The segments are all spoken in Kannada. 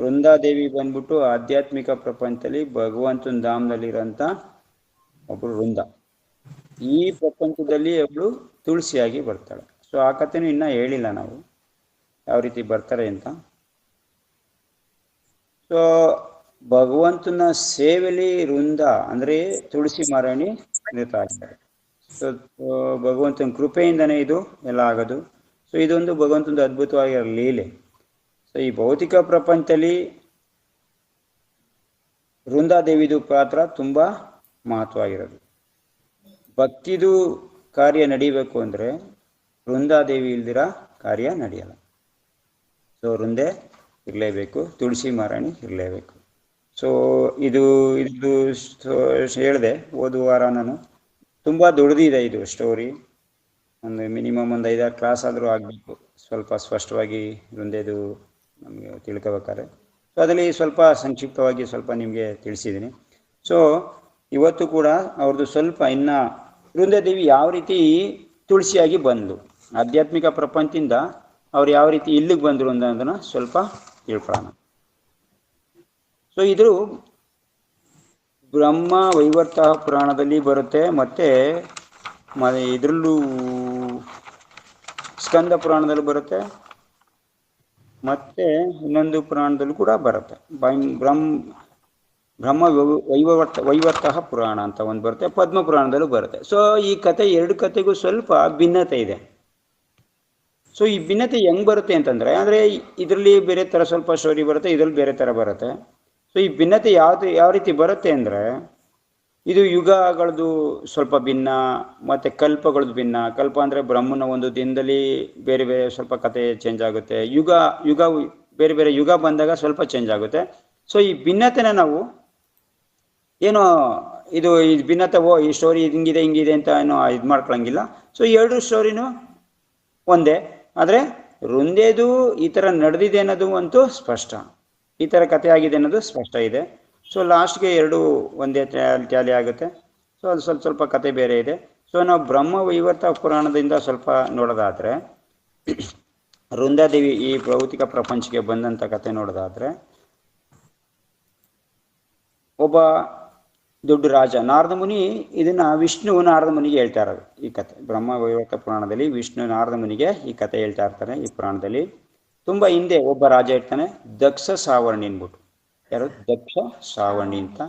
ವೃಂದಾದೇವಿ ಬಂದ್ಬಿಟ್ಟು ಆಧ್ಯಾತ್ಮಿಕ ಪ್ರಪಂಚದಲ್ಲಿ ಭಗವಂತನ ಧಾಮದಲ್ಲಿರೋಂಥ ಒಬ್ರು ವೃಂದ. ಈ ಪ್ರಪಂಚದಲ್ಲಿ ಅವಳು ತುಳಸಿಯಾಗಿ ಬರ್ತಾಳೆ. ಸೊ ಆ ಕಥೆನೂ ಇನ್ನ ಹೇಳಿಲ್ಲ ನಾವು. ಯಾವ ರೀತಿ ಬರ್ತಾರೆ ಅಂತ. ಸೊ ಭಗವಂತನ ಸೇವೆಲಿ ವೃಂದ, ಅಂದ್ರೆ ತುಳಸಿ ಮಾರಾಣಿ ನಿರತ ಸೊ ಭಗವಂತನ ಕೃಪೆಯಿಂದನೇ ಇದು ಎಲ್ಲ ಆಗೋದು. ಸೊ ಇದೊಂದು ಭಗವಂತನ ಅದ್ಭುತವಾಗಿರೋ ಲೀಲೆ. ಸೊ ಈ ಭೌತಿಕ ಪ್ರಪಂಚದಲ್ಲಿ ವೃಂದಾದೇವಿದು ಪಾತ್ರ ತುಂಬಾ ಮಹತ್ವವಾಗಿರೋದು. ಭಕ್ತಿದು ಕಾರ್ಯ ನಡಿಬೇಕು ಅಂದ್ರೆ ವೃಂದಾದೇವಿ ಇಲ್ದಿರ ಕಾರ್ಯ ನಡೆಯಲ್ಲ. ಸೊ ವೃಂದೆ ಇರಲೇಬೇಕು, ತುಳಸಿ ಮಾರಾಣಿ ಇರಲೇಬೇಕು. ಸೊ ಇದು ಇದು ಹೇಳಿದೆ, ಹೋದ ವಾರ ನಾನು ತುಂಬ ದೊಡ್ಡದಿದೆ ಇದು ಸ್ಟೋರಿ ಒಂದು ಮಿನಿಮಮ್ ಒಂದು ಐದಾರು ಕ್ಲಾಸ್ ಆದರೂ ಆಗಬೇಕು. ಸ್ವಲ್ಪ ಸ್ಪಷ್ಟವಾಗಿ ವೃಂದೆದು ನಮಗೆ ತಿಳ್ಕೋಬೇಕಾದ್ರೆ. ಸೊ ಅದರಲ್ಲಿ ಸ್ವಲ್ಪ ಸಂಕ್ಷಿಪ್ತವಾಗಿ ಸ್ವಲ್ಪ ನಿಮಗೆ ತಿಳಿಸಿದ್ದೀನಿ. ಸೊ ಇವತ್ತು ಕೂಡ ಅವ್ರದ್ದು ಸ್ವಲ್ಪ ಇನ್ನ ವೃಂದದೇವಿ ಯಾವ ರೀತಿ ತುಳಸಿಯಾಗಿ ಬಂದ್ಲು ಆಧ್ಯಾತ್ಮಿಕ ಪ್ರಪಂಚದಿಂದ ಅವ್ರು ಯಾವ ರೀತಿ ಇಲ್ಲಿಗೆ ಬಂದರು ಅನ್ನೋದನ್ನ ಸ್ವಲ್ಪ ತಿಳ್ಕೊಳ್ಳೋಣ. ಸೊ ಇದು ಬ್ರಹ್ಮ ವೈವರ್ತ ಪುರಾಣದಲ್ಲಿ ಬರುತ್ತೆ, ಮತ್ತೆ ಇದರಲ್ಲೂ ಸ್ಕಂದ ಪುರಾಣದಲ್ಲಿ ಬರುತ್ತೆ ಮತ್ತೆ ಇನ್ನೊಂದು ಪುರಾಣದಲ್ಲೂ ಕೂಡ ಬರುತ್ತೆ. ಬ್ರಹ್ಮ ಬ್ರಹ್ಮ ವೈವರ್ತ ವೈವರ್ತಃ ಪುರಾಣ ಅಂತ ಒಂದು ಬರುತ್ತೆ ಪದ್ಮ ಪುರಾಣದಲ್ಲೂ ಬರುತ್ತೆ. ಸೊ ಈ ಕತೆ, ಎರಡು ಕತೆಗೂ ಸ್ವಲ್ಪ ಭಿನ್ನತೆ ಇದೆ. ಸೊ ಈ ಭಿನ್ನತೆ ಹೆಂಗ್ ಬರುತ್ತೆ ಅಂತಂದ್ರೆ, ಅಂದ್ರೆ ಇದರಲ್ಲಿ ಬೇರೆ ತರ ಸ್ವಲ್ಪ ಸ್ಟೋರಿ ಬರುತ್ತೆ, ಇದರಲ್ಲಿ ಬೇರೆ ತರ ಬರುತ್ತೆ. ಸೊ ಈ ಭಿನ್ನತೆ ಯಾವ್ದು, ಯಾವ ರೀತಿ ಬರುತ್ತೆ ಅಂದ್ರೆ ಇದು ಯುಗಗಳದ್ದು ಸ್ವಲ್ಪ ಭಿನ್ನ, ಮತ್ತೆ ಕಲ್ಪಗಳದ್ದು ಭಿನ್ನ. ಕಲ್ಪ ಅಂದ್ರೆ ಬ್ರಹ್ಮನ ಒಂದು ದಿನದಲ್ಲಿ ಬೇರೆ ಬೇರೆ ಸ್ವಲ್ಪ ಕತೆ ಚೇಂಜ್ ಆಗುತ್ತೆ. ಯುಗ ಯುಗ, ಬೇರೆ ಬೇರೆ ಯುಗ ಬಂದಾಗ ಸ್ವಲ್ಪ ಚೇಂಜ್ ಆಗುತ್ತೆ. ಸೊ ಈ ಭಿನ್ನತೆನ ನಾವು ಏನೋ ಇದು ಈ ಭಿನ್ನತೆ, ಓ, ಈ ಸ್ಟೋರಿ ಹಿಂಗಿದೆ ಹಿಂಗಿದೆ ಅಂತ ಏನೋ ಇದು ಮಾಡ್ಕೊಳಂಗಿಲ್ಲ. ಸೊ ಎರಡು ಸ್ಟೋರಿನೂ ಒಂದೇ. ಆದರೆ ರುಂದೇದು ಈ ಥರ ನಡೆದಿದೆ ಅನ್ನೋದು ಅಂತೂ ಸ್ಪಷ್ಟ. ಈ ಥರ ಕಥೆ ಆಗಿದೆ ಅನ್ನೋದು ಸ್ಪಷ್ಟ ಇದೆ. ಸೊ ಲಾಸ್ಟ್ಗೆ ಎರಡು ಒಂದೇ ಟ್ಯಾಲಿ ಆಗುತ್ತೆ. ಸೊ ಅದು ಸ್ವಲ್ಪ ಸ್ವಲ್ಪ ಕತೆ ಬೇರೆ ಇದೆ. ಸೊ ನಾವು ಬ್ರಹ್ಮ ವೈವರ್ತ ಪುರಾಣದಿಂದ ಸ್ವಲ್ಪ ನೋಡೋದಾದರೆ ವೃಂದಾದೇವಿ ಈ ಭೌತಿಕ ಪ್ರಪಂಚಕ್ಕೆ ಬಂದಂಥ ಕತೆ ನೋಡೋದಾದ್ರೆ, ಒಬ್ಬ ದೊಡ್ಡ ರಾಜ, ನಾರದ ಮುನಿ ಇದನ್ನು ವಿಷ್ಣು ನಾರದ ಮುನಿಗೆ ಹೇಳ್ತಾ ಇರೋದು ಈ ಕತೆ. ಬ್ರಹ್ಮ ವೈವರ್ತ ಪುರಾಣದಲ್ಲಿ ವಿಷ್ಣು ನಾರದ ಮುನಿಗೆ ಈ ಕತೆ ಹೇಳ್ತಾ ಇರ್ತಾರೆ ಈ ಪುರಾಣದಲ್ಲಿ. ತುಂಬಾ ಹಿಂದೆ ಒಬ್ಬ ರಾಜ ಇರ್ತಾನೆ, ದಕ್ಷ ಸಾವರ್ಣಿ ಅನ್ಬಿಟ್ಟು ಯಾರು? ದಕ್ಷ ಸಾವರ್ಣಿ ಅಂತ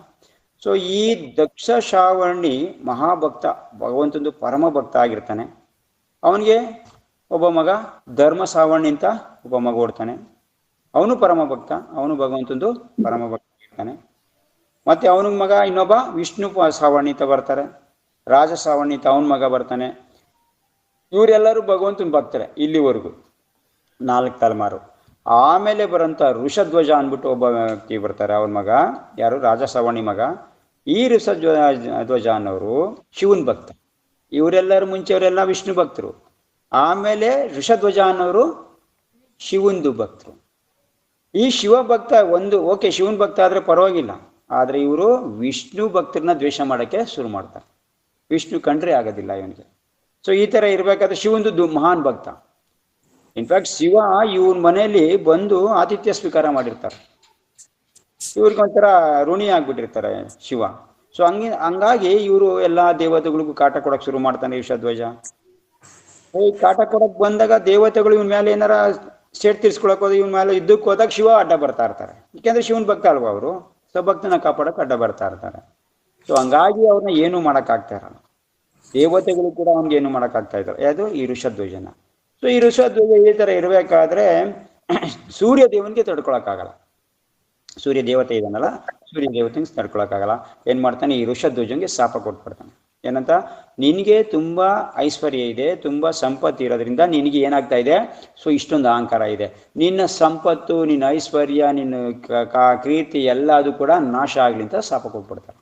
ಸೊ ಈ ದಕ್ಷ ಶ್ರಾವಣಿ ಮಹಾಭಕ್ತ, ಭಗವಂತಂದು ಪರಮ ಭಕ್ತ ಆಗಿರ್ತಾನೆ. ಅವನಿಗೆ ಒಬ್ಬ ಮಗ, ಧರ್ಮ ಸಾವಣಿ ಅಂತ ಒಬ್ಬ ಮಗ ಓಡ್ತಾನೆ. ಅವನು ಪರಮ ಭಕ್ತ, ಅವನು ಭಗವಂತಂದು ಪರಮ ಭಕ್ತ ಆಗಿರ್ತಾನೆ. ಮತ್ತೆ ಅವನ ಮಗ ಇನ್ನೊಬ್ಬ ವಿಷ್ಣು ಶಾವಣಿ ಅಂತ ಬರ್ತಾರೆ. ರಾಜ ಸಾವಣಿ ಅಂತ ಅವನ ಮಗ ಬರ್ತಾನೆ. ಇವರೆಲ್ಲರೂ ಭಗವಂತನ ಭಕ್ತರೆ ಇಲ್ಲಿವರೆಗೂ. ನಾಲ್ಕು ತಲೆಮಾರು. ಆಮೇಲೆ ಬರೋಂಥ ಋಷಧ್ವಜ ಅಂದ್ಬಿಟ್ಟು ಒಬ್ಬ ವ್ಯಕ್ತಿ ಬರ್ತಾರೆ, ಅವನ ಮಗ. ಯಾರು? ರಾಜ ಸವಣಿ ಮಗ. ಈ ಋಷಧ್ವಜ ಧ್ವಜ ಅನ್ನೋರು ಶಿವನ್ ಭಕ್ತ. ಇವರೆಲ್ಲರ ಮುಂಚೆಯವರೆಲ್ಲ ವಿಷ್ಣು ಭಕ್ತರು. ಆಮೇಲೆ ಋಷಧ್ವಜ ಅನ್ನೋರು ಶಿವಂದು ಭಕ್ತರು. ಈ ಶಿವ ಭಕ್ತ ಒಂದು, ಓಕೆ, ಶಿವನ್ ಭಕ್ತ ಆದ್ರೆ ಪರವಾಗಿಲ್ಲ. ಆದ್ರೆ ಇವರು ವಿಷ್ಣು ಭಕ್ತರನ್ನ ದ್ವೇಷ ಮಾಡಕ್ಕೆ ಶುರು ಮಾಡ್ತಾರೆ. ವಿಷ್ಣು ಕಂಡ್ರೆ ಆಗೋದಿಲ್ಲ ಇವನಿಗೆ. ಸೊ ಈ ತರ ಇರ್ಬೇಕಾದ್ರೆ ಶಿವಂದು ಮಹಾನ್ ಭಕ್ತ. ಇನ್ಫ್ಯಾಕ್ಟ್ ಶಿವ ಇವನ್ ಮನೆಯಲ್ಲಿ ಬಂದು ಆತಿಥ್ಯ ಸ್ವೀಕಾರ ಮಾಡಿರ್ತಾರೆ. ಇವ್ರಿಗೆ ಒಂಥರ ಋಣಿ ಆಗ್ಬಿಟ್ಟಿರ್ತಾರೆ ಶಿವ. ಸೊ ಹಂಗೆ, ಹಂಗಾಗಿ ಇವರು ಎಲ್ಲಾ ದೇವತೆಗಳಿಗೂ ಕಾಟ ಕೊಡಕ್ ಶುರು ಮಾಡ್ತಾನೆ ವಿಷಧ್ವಜ ಈ ಕಾಟ ಕೊಡಕ್ ಬಂದಾಗ ದೇವತೆಗಳು ಇವನ್ ಮೇಲೆ ಏನಾರ ಸೇಟ್ ತೀರ್ಸ್ಕೊಳಕ್ ಹೋದ ಇವನ್ ಮೇಲೆ ಇದ್ದಕ್ಕೆ ಹೋದಾಗ ಶಿವ ಅಡ್ಡ ಬರ್ತಾ ಇರ್ತಾರೆ. ಯಾಕೆಂದ್ರೆ ಶಿವನ್ ಭಕ್ತ ಅಲ್ವಾ ಅವರು? ಸೊ ಭಕ್ತನ ಕಾಪಾಡಕ್ ಅಡ್ಡ ಬರ್ತಾ ಇರ್ತಾರೆ. ಸೊ ಹಂಗಾಗಿ ಅವ್ರನ್ನ ಏನು ಮಾಡಕ್ ಆಗ್ತಾ ಇರಲ್ಲ. ದೇವತೆಗಳು ಕೂಡ ಅವ್ನ್ಗೆ ಏನು ಮಾಡಕ್ ಆಗ್ತಾ ಇದ್ದಾರೆ ಯಾವುದು? ಈ ಋಷಧ್ವಜನ ಸೊ ಈ ಋಷಧ್ವಜ ಈ ತರ ಇರ್ಬೇಕಾದ್ರೆ, ಸೂರ್ಯ ದೇವನಿಗೆ ತಡ್ಕೊಳಕ್ಕಾಗಲ್ಲ. ಸೂರ್ಯ ದೇವತೆ ಇದನ್ನಲ್ಲ, ಸೂರ್ಯ ದೇವತೆಗೆ ತಡ್ಕೊಳಕ್ಕಾಗಲ್ಲ. ಏನ್ ಮಾಡ್ತಾನೆ, ಈ ಋಷಧ್ವಜಂಗೆ ಶಾಪ ಕೊಟ್ಬಿಡ್ತಾನೆ. ಏನಂತ, ನಿನಗೆ ತುಂಬಾ ಐಶ್ವರ್ಯ ಇದೆ, ತುಂಬಾ ಸಂಪತ್ತು ಇರೋದ್ರಿಂದ ನಿನಗೆ ಏನಾಗ್ತಾ ಇದೆ? ಸೊ ಇಷ್ಟೊಂದು ಅಹಂಕಾರ ಇದೆ. ನಿನ್ನ ಸಂಪತ್ತು, ನಿನ್ನ ಐಶ್ವರ್ಯ, ನಿನ್ನ ಕೀರ್ತಿ ಎಲ್ಲದು ಕೂಡ ನಾಶ ಆಗ್ಲಿ ಅಂತ ಶಾಪ ಕೊಟ್ಬಿಡ್ತಾರೆ.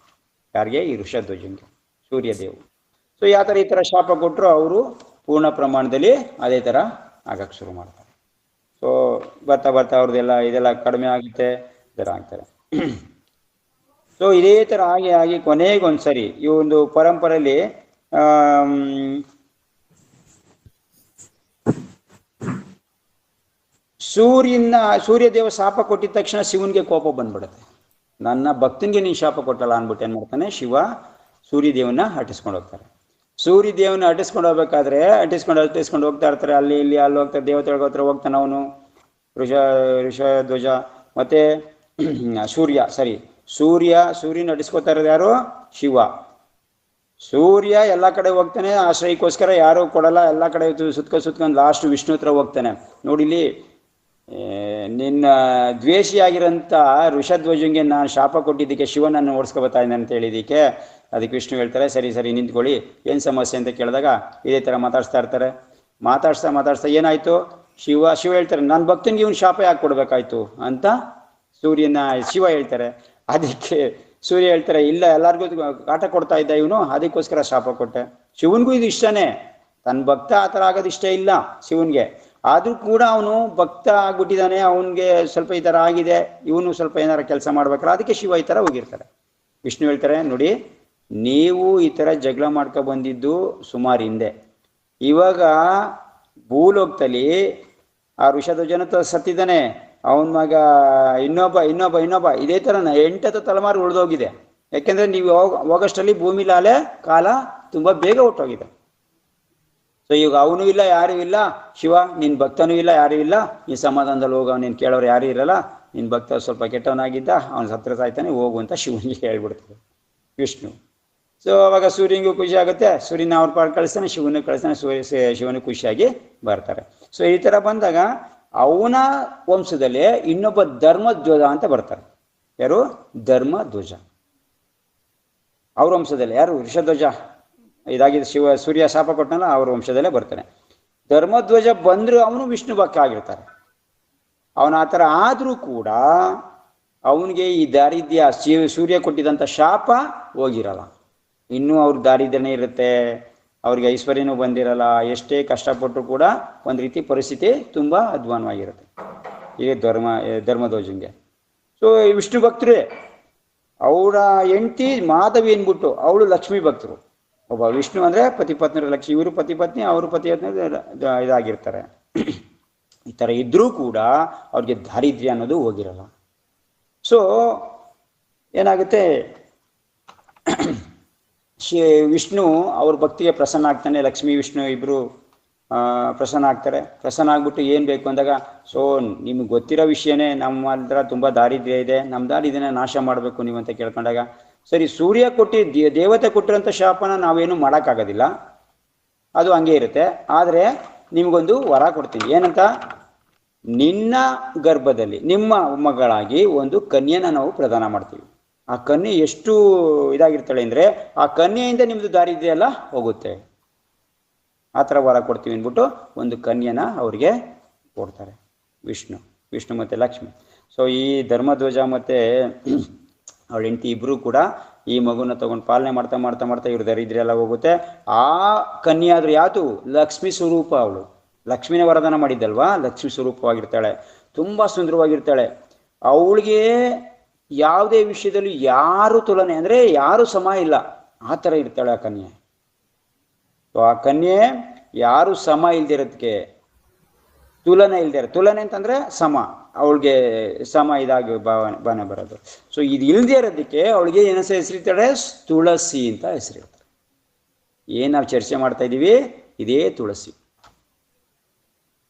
ಯಾರಿಗೆ? ಈ ಋಷಧ್ವಜಂಗೆ ಸೂರ್ಯ ದೇವ್ ಸೊ ಯಾವ ಥರ ಈ ಥರ ಶಾಪ ಕೊಟ್ಟರು ಅವರು ಪೂರ್ಣ ಪ್ರಮಾಣದಲ್ಲಿ ಅದೇ ಥರ ಆಗಕ್ಕೆ ಶುರು ಮಾಡ್ತಾರೆ. ಸೊ ಬರ್ತಾ ಬರ್ತಾ ಅವ್ರದ್ದೆಲ್ಲ ಇದೆಲ್ಲ ಕಡಿಮೆ ಆಗುತ್ತೆ ಇದರ ಆಗ್ತಾರೆ. ಸೊ ಇದೇ ಥರ ಆಗಿ ಆಗಿ ಕೊನೆಗೊಂದ್ಸರಿ ಈ ಒಂದು ಪರಂಪರೆಯಲ್ಲಿ ಆ ಸೂರ್ಯನ ಸೂರ್ಯದೇವ ಶಾಪ ಕೊಟ್ಟಿದ ತಕ್ಷಣ ಶಿವನಿಗೆ ಕೋಪ ಬಂದ್ಬಿಡುತ್ತೆ. ನನ್ನ ಭಕ್ತನಿಗೆ ನೀನು ಶಾಪ ಕೊಟ್ಟಲ್ಲ ಅಂದ್ಬಿಟ್ಟು ಏನ್ ಮಾಡ್ತಾನೆ? ಶಿವ ಸೂರ್ಯದೇವನ ಹಟ್ಟಿಸ್ಕೊಂಡು ಹೋಗ್ತಾರೆ. ಸೂರ್ಯದೇವನ ಅಟ್ಟಿಸ್ಕೊಂಡು ಹೋಗ್ಬೇಕಾದ್ರೆ ಅಟ್ಟಿಸ್ಕೊಂಡು ಅಟ್ಟಿಸ್ಕೊಂಡು ಹೋಗ್ತಾ ಇರ್ತಾರೆ. ಅಲ್ಲಿ ಇಲ್ಲಿ ಅಲ್ಲಿ ಹೋಗ್ತಾರೆ ದೇವತೆಗಳ ಹತ್ರ ಹೋಗ್ತಾನೆ ಅವನು. ಋಷ ಋಷ, ಧ್ವಜ. ಮತ್ತೆ ಸೂರ್ಯ ಸರಿ ಸೂರ್ಯ, ಸೂರ್ಯನ ಅಟಿಸ್ಕೋತಾ ಇರೋದು ಯಾರು? ಶಿವ. ಸೂರ್ಯ ಎಲ್ಲ ಕಡೆ ಹೋಗ್ತಾನೆ. ಆಶ್ರಯಕ್ಕೋಸ್ಕರ ಯಾರು ಕೊಡಲ್ಲ. ಎಲ್ಲ ಕಡೆ ಸುತ್ಕೊಂಡು ಸುತ್ಕೊಂಡು ಲಾಸ್ಟ್ ವಿಷ್ಣು ಹತ್ರ ಹೋಗ್ತಾನೆ. ನೋಡಿಲಿ ನಿನ್ನ ದ್ವೇಷಿಯಾಗಿರೋಂಥ ಋಷಧ್ವಜಂಗೆ ನಾನು ಶಾಪ ಕೊಟ್ಟಿದ್ದಕ್ಕೆ ಶಿವನನ್ನು ಓಡಿಸ್ಕೊಬತ್ತಾ ಇದ್ದಾನೆ ಅಂತ ಹೇಳಿದ್ದಕ್ಕೆ ಅದಕ್ಕೆ ವಿಷ್ಣು ಹೇಳ್ತಾರೆ, ಸರಿ ಸರಿ, ನಿಂತ್ಕೊಳ್ಳಿ. ಏನು ಸಮಸ್ಯೆ ಅಂತ ಕೇಳಿದಾಗ ಇದೇ ಥರ ಮಾತಾಡ್ಸ್ತಾ ಇರ್ತಾರೆ. ಮಾತಾಡ್ಸ್ತಾ ಮಾತಾಡ್ಸ್ತಾ ಏನಾಯಿತು? ಶಿವ ಶಿವ ಹೇಳ್ತಾರೆ ನನ್ನ ಭಕ್ತನಿಗೆ ಇವನು ಶಾಪ ಯಾಕೆ ಕೊಡಬೇಕಾಯ್ತು? ಅಂತ ಸೂರ್ಯನ, ಶಿವ ಹೇಳ್ತಾರೆ. ಅದಕ್ಕೆ ಸೂರ್ಯ ಹೇಳ್ತಾರೆ, ಇಲ್ಲ, ಎಲ್ಲರಿಗೂ ಕಾಟ ಕೊಡ್ತಾ ಇದ್ದ ಇವನು, ಅದಕ್ಕೋಸ್ಕರ ಶಾಪ ಕೊಟ್ಟೆ. ಶಿವನಿಗೂ ಇದು ಇಷ್ಟನೇ. ತನ್ನ ಭಕ್ತ ಆ ಥರ ಆಗೋದು ಇಷ್ಟ ಇಲ್ಲ ಶಿವನ್ಗೆ. ಆದರೂ ಕೂಡ ಅವನು ಭಕ್ತ ಆಗ್ಬಿಟ್ಟಿದ್ದಾನೆ ಅವನಿಗೆ ಸ್ವಲ್ಪ ಈ ಥರ ಆಗಿದೆ, ಇವನು ಸ್ವಲ್ಪ ಏನಾರ ಕೆಲಸ ಮಾಡ್ಬೇಕಲ್ಲ, ಅದಕ್ಕೆ ಶಿವ ಈ ಥರ ಹೋಗಿರ್ತಾರೆ. ವಿಷ್ಣು ಹೇಳ್ತಾರೆ, ನೋಡಿ, ನೀವು ಈ ಥರ ಜಗಳ ಮಾಡ್ಕೊ ಬಂದಿದ್ದು ಸುಮಾರು ಹಿಂದೆ. ಇವಾಗ ಭೂಲೋಕದಲ್ಲಿ ಆ ಋಷಧ್ವಜನ ಸತ್ತಿದ್ದಾನೆ, ಅವನ ಮಗ ಇನ್ನೊಬ್ಬ ಇನ್ನೊಬ್ಬ ಇನ್ನೊಬ್ಬ, ಇದೇ ಥರ ಎಂಟತ್ತು ತಲೆಮಾರು ಉಳಿದೋಗಿದೆ. ಯಾಕೆಂದ್ರೆ ನೀವು ಹೋಗೋಷ್ಟರಲ್ಲಿ ಭೂಮಿ ಲಾಲೆ, ಕಾಲ ತುಂಬ ಬೇಗ ಹೊಟ್ಟೋಗಿದೆ. ಸೊ ಈಗ ಅವನು ಇಲ್ಲ, ಯಾರೂ ಇಲ್ಲ? ಶಿವ ನಿನ್ನ ಭಕ್ತನೂ ಇಲ್ಲ, ಯಾರೂ ಇಲ್ಲ. ಈ ಸಮಾಧಾನದಲ್ಲಿ ಹೋಗ ನೀನು ಕೇಳೋರು ಯಾರು ಇರಲ್ಲ. ನಿನ್ನ ಭಕ್ತ ಸ್ವಲ್ಪ ಕೆಟ್ಟವನಾಗಿದ್ದ, ಅವನು ಸತ್ರ ಸಾಯ್ತಾನೆ ಹೋಗು ಅಂತ ಶಿವನಿಗೆ ಹೇಳ್ಬಿಡ್ತಾರೆ ವಿಷ್ಣು. ಸೊ ಅವಾಗ ಸೂರ್ಯನಿಗೂ ಖುಷಿ ಆಗುತ್ತೆ. ಸೂರ್ಯನ ಅವ್ರ ಪಾಡು ಕಳಿಸ್ತಾನೆ ಶಿವನಿಗೆ ಕಳಿಸ್ತಾನೆ, ಸೂರ್ಯ ಶಿವನಿಗೆ ಖುಷಿಯಾಗಿ ಬರ್ತಾರೆ. ಸೊ ಈ ಥರ ಬಂದಾಗ ಅವನ ವಂಶದಲ್ಲಿ ಇನ್ನೊಬ್ಬ ಧರ್ಮಧ್ವಜ ಅಂತ ಬರ್ತಾರೆ. ಯಾರು? ಧರ್ಮಧ್ವಜ. ಅವ್ರ ವಂಶದಲ್ಲಿ. ಯಾರು? ಋಷಧ್ವಜ. ಇದಾಗಿದೆ ಶಿವ ಸೂರ್ಯ ಶಾಪ ಕೊಟ್ಟನಲ್ಲ, ಅವ್ರ ವಂಶದಲ್ಲೇ ಬರ್ತಾನೆ. ಧರ್ಮಧ್ವಜ ಬಂದರೂ ಅವನು ವಿಷ್ಣು ಭಕ್ತ ಆಗಿರ್ತಾರೆ. ಅವನ ಆ ಥರ ಆದರೂ ಕೂಡ ಅವನಿಗೆ ಈ ದಾರಿದ್ರ್ಯ ಶಿವ ಸೂರ್ಯ ಕೊಟ್ಟಿದ್ದಂಥ ಶಾಪ ಹೋಗಿರಲ್ಲ. ಇನ್ನೂ ಅವ್ರ ದಾರಿದ್ರ್ಯನೇ ಇರುತ್ತೆ, ಅವ್ರಿಗೆ ಐಶ್ವರ್ಯನೂ ಬಂದಿರಲ್ಲ, ಎಷ್ಟೇ ಕಷ್ಟಪಟ್ಟರು ಕೂಡ ಒಂದು ರೀತಿ ಪರಿಸ್ಥಿತಿ ತುಂಬ ಅಧ್ವಾನವಾಗಿರುತ್ತೆ. ಈಗ ಧರ್ಮ ಧರ್ಮಧ್ವಜಂಗೆ. ಸೊ ವಿಷ್ಣು ಭಕ್ತರೇ, ಅವರ ಹೆಂಡತಿ ಮಾಧವಿ ಅಂದ್ಬಿಟ್ಟು, ಅವಳು ಲಕ್ಷ್ಮೀ ಭಕ್ತರು. ಒಬ್ಬ ವಿಷ್ಣು ಅಂದರೆ ಪತಿ ಪತ್ನಿ ಲಕ್ಷ್ಮಿ ಇವರು ಪತಿ ಪತ್ನಿ ಅವರು ಪತಿ ಪತ್ನಿ ಇದ- ಇದಾಗಿರ್ತಾರೆ. ಈ ಥರ ಇದ್ರೂ ಕೂಡ ಅವ್ರಿಗೆ ದಾರಿದ್ರ್ಯ ಅನ್ನೋದು ಹೋಗಿರಲ್ಲ. ಸೊ ಏನಾಗುತ್ತೆ? ಶಿ, ವಿಷ್ಣು ಅವ್ರ ಭಕ್ತಿಗೆ ಪ್ರಸನ್ನ ಆಗ್ತಾನೆ, ಲಕ್ಷ್ಮೀ, ವಿಷ್ಣು ಇಬ್ಬರು ಪ್ರಸನ್ನ ಆಗ್ತಾರೆ. ಪ್ರಸನ್ನ ಆಗ್ಬಿಟ್ಟು ಏನು ಬೇಕು ಅಂದಾಗ, ಸೊ, ನಿಮ್ಗೆ ಗೊತ್ತಿರೋ ವಿಷಯನೇ ನಮ್ಮ ಹತ್ರ ತುಂಬ ದಾರಿದ್ರ್ಯ ಇದೆ ನಮ್ಮ ದಾರಿದ್ರ್ಯನ ನಾಶ ಮಾಡಬೇಕು ನೀವು ಅಂತ ಕೇಳ್ಕೊಂಡಾಗ ಸರಿ, ಸೂರ್ಯ ಕೊಟ್ಟಿ ದೇವತೆ ಕೊಟ್ಟಿರೋಂಥ ಶಾಪನ ನಾವೇನು ಮಾಡೋಕ್ಕಾಗೋದಿಲ್ಲ. ಅದು ಹಂಗೆ ಇರುತ್ತೆ. ಆದರೆ ನಿಮಗೊಂದು ವರ ಕೊಡ್ತೀನಿ. ಏನಂತ? ನಿನ್ನ ಗರ್ಭದಲ್ಲಿ, ನಿಮ್ಮ ಮಗಳಾಗಿ ಒಂದು ಕನ್ಯೆನ ನಾವು ಪ್ರದಾನ ಮಾಡ್ತೀವಿ. ಆ ಕನ್ಯೆ ಎಷ್ಟು ಇದಾಗಿರ್ತಾಳೆ ಅಂದರೆ, ಆ ಕನ್ಯೆಯಿಂದ ನಿಮ್ಮದು ದಾರಿ ಇದೆಯಲ್ಲ, ಹೋಗುತ್ತೆ. ಆ ಥರ ವರ ಕೊಡ್ತೀವಿ ಅಂದ್ಬಿಟ್ಟು ಒಂದು ಕನ್ಯೆನ ಅವ್ರಿಗೆ ಕೊಡ್ತಾರೆ. ವಿಷ್ಣು ವಿಷ್ಣು ಮತ್ತು ಲಕ್ಷ್ಮಿ. ಸೊ ಈ ಧರ್ಮಧ್ವಜ ಮತ್ತು ಅವಳ ಹೆಂಡತಿ ಇಬ್ಬರು ಕೂಡ ಈ ಮಗುನ ತಗೊಂಡು ಪಾಲನೆ ಮಾಡ್ತಾ ಮಾಡ್ತಾ ಮಾಡ್ತಾ ಇವ್ರ ದರಿದ್ರೆ ಎಲ್ಲ ಹೋಗುತ್ತೆ. ಆ ಕನ್ಯೆ ಯಾತು ಲಕ್ಷ್ಮಿ ಸ್ವರೂಪ ಅವಳು. ಲಕ್ಷ್ಮಿನ ವರದಾನ ಮಾಡಿದ್ದಲ್ವಾ? ಲಕ್ಷ್ಮಿ ಸ್ವರೂಪವಾಗಿರ್ತಾಳೆ. ತುಂಬ ಸುಂದರವಾಗಿರ್ತಾಳೆ. ಅವಳಿಗೆ ಯಾವುದೇ ವಿಷಯದಲ್ಲಿ ಯಾರು ತುಲನೆ, ಅಂದರೆ ಯಾರು ಸಮ ಇಲ್ಲ. ಆ ಥರ ಇರ್ತಾಳೆ ಆ ಕನ್ಯೆ. ಆ ಕನ್ಯೆ ಯಾರು ಸಮ ಇಲ್ದಿರೋದಕ್ಕೆ ತುಲನೆ ಇಲ್ದಿರ ತುಲನೆ ಅಂತಂದ್ರೆ ಸಮ, ಅವಳಿಗೆ ಸಮ ಇದಾಗಿ ಭಾವನೆ ಭಾವನೆ ಬರೋದು. ಸೊ ಇದು ಇಲ್ದೇ ಇರೋದಕ್ಕೆ ಅವಳಿಗೆ ಏನಸ ಹೆಸರಿತಾಳೆ ತುಳಸಿ ಅಂತ ಹೆಸರಿರ್ತಾರೆ. ಏನು ನಾವು ಚರ್ಚೆ ಮಾಡ್ತಾ ಇದ್ದೀವಿ ಇದೇ ತುಳಸಿ.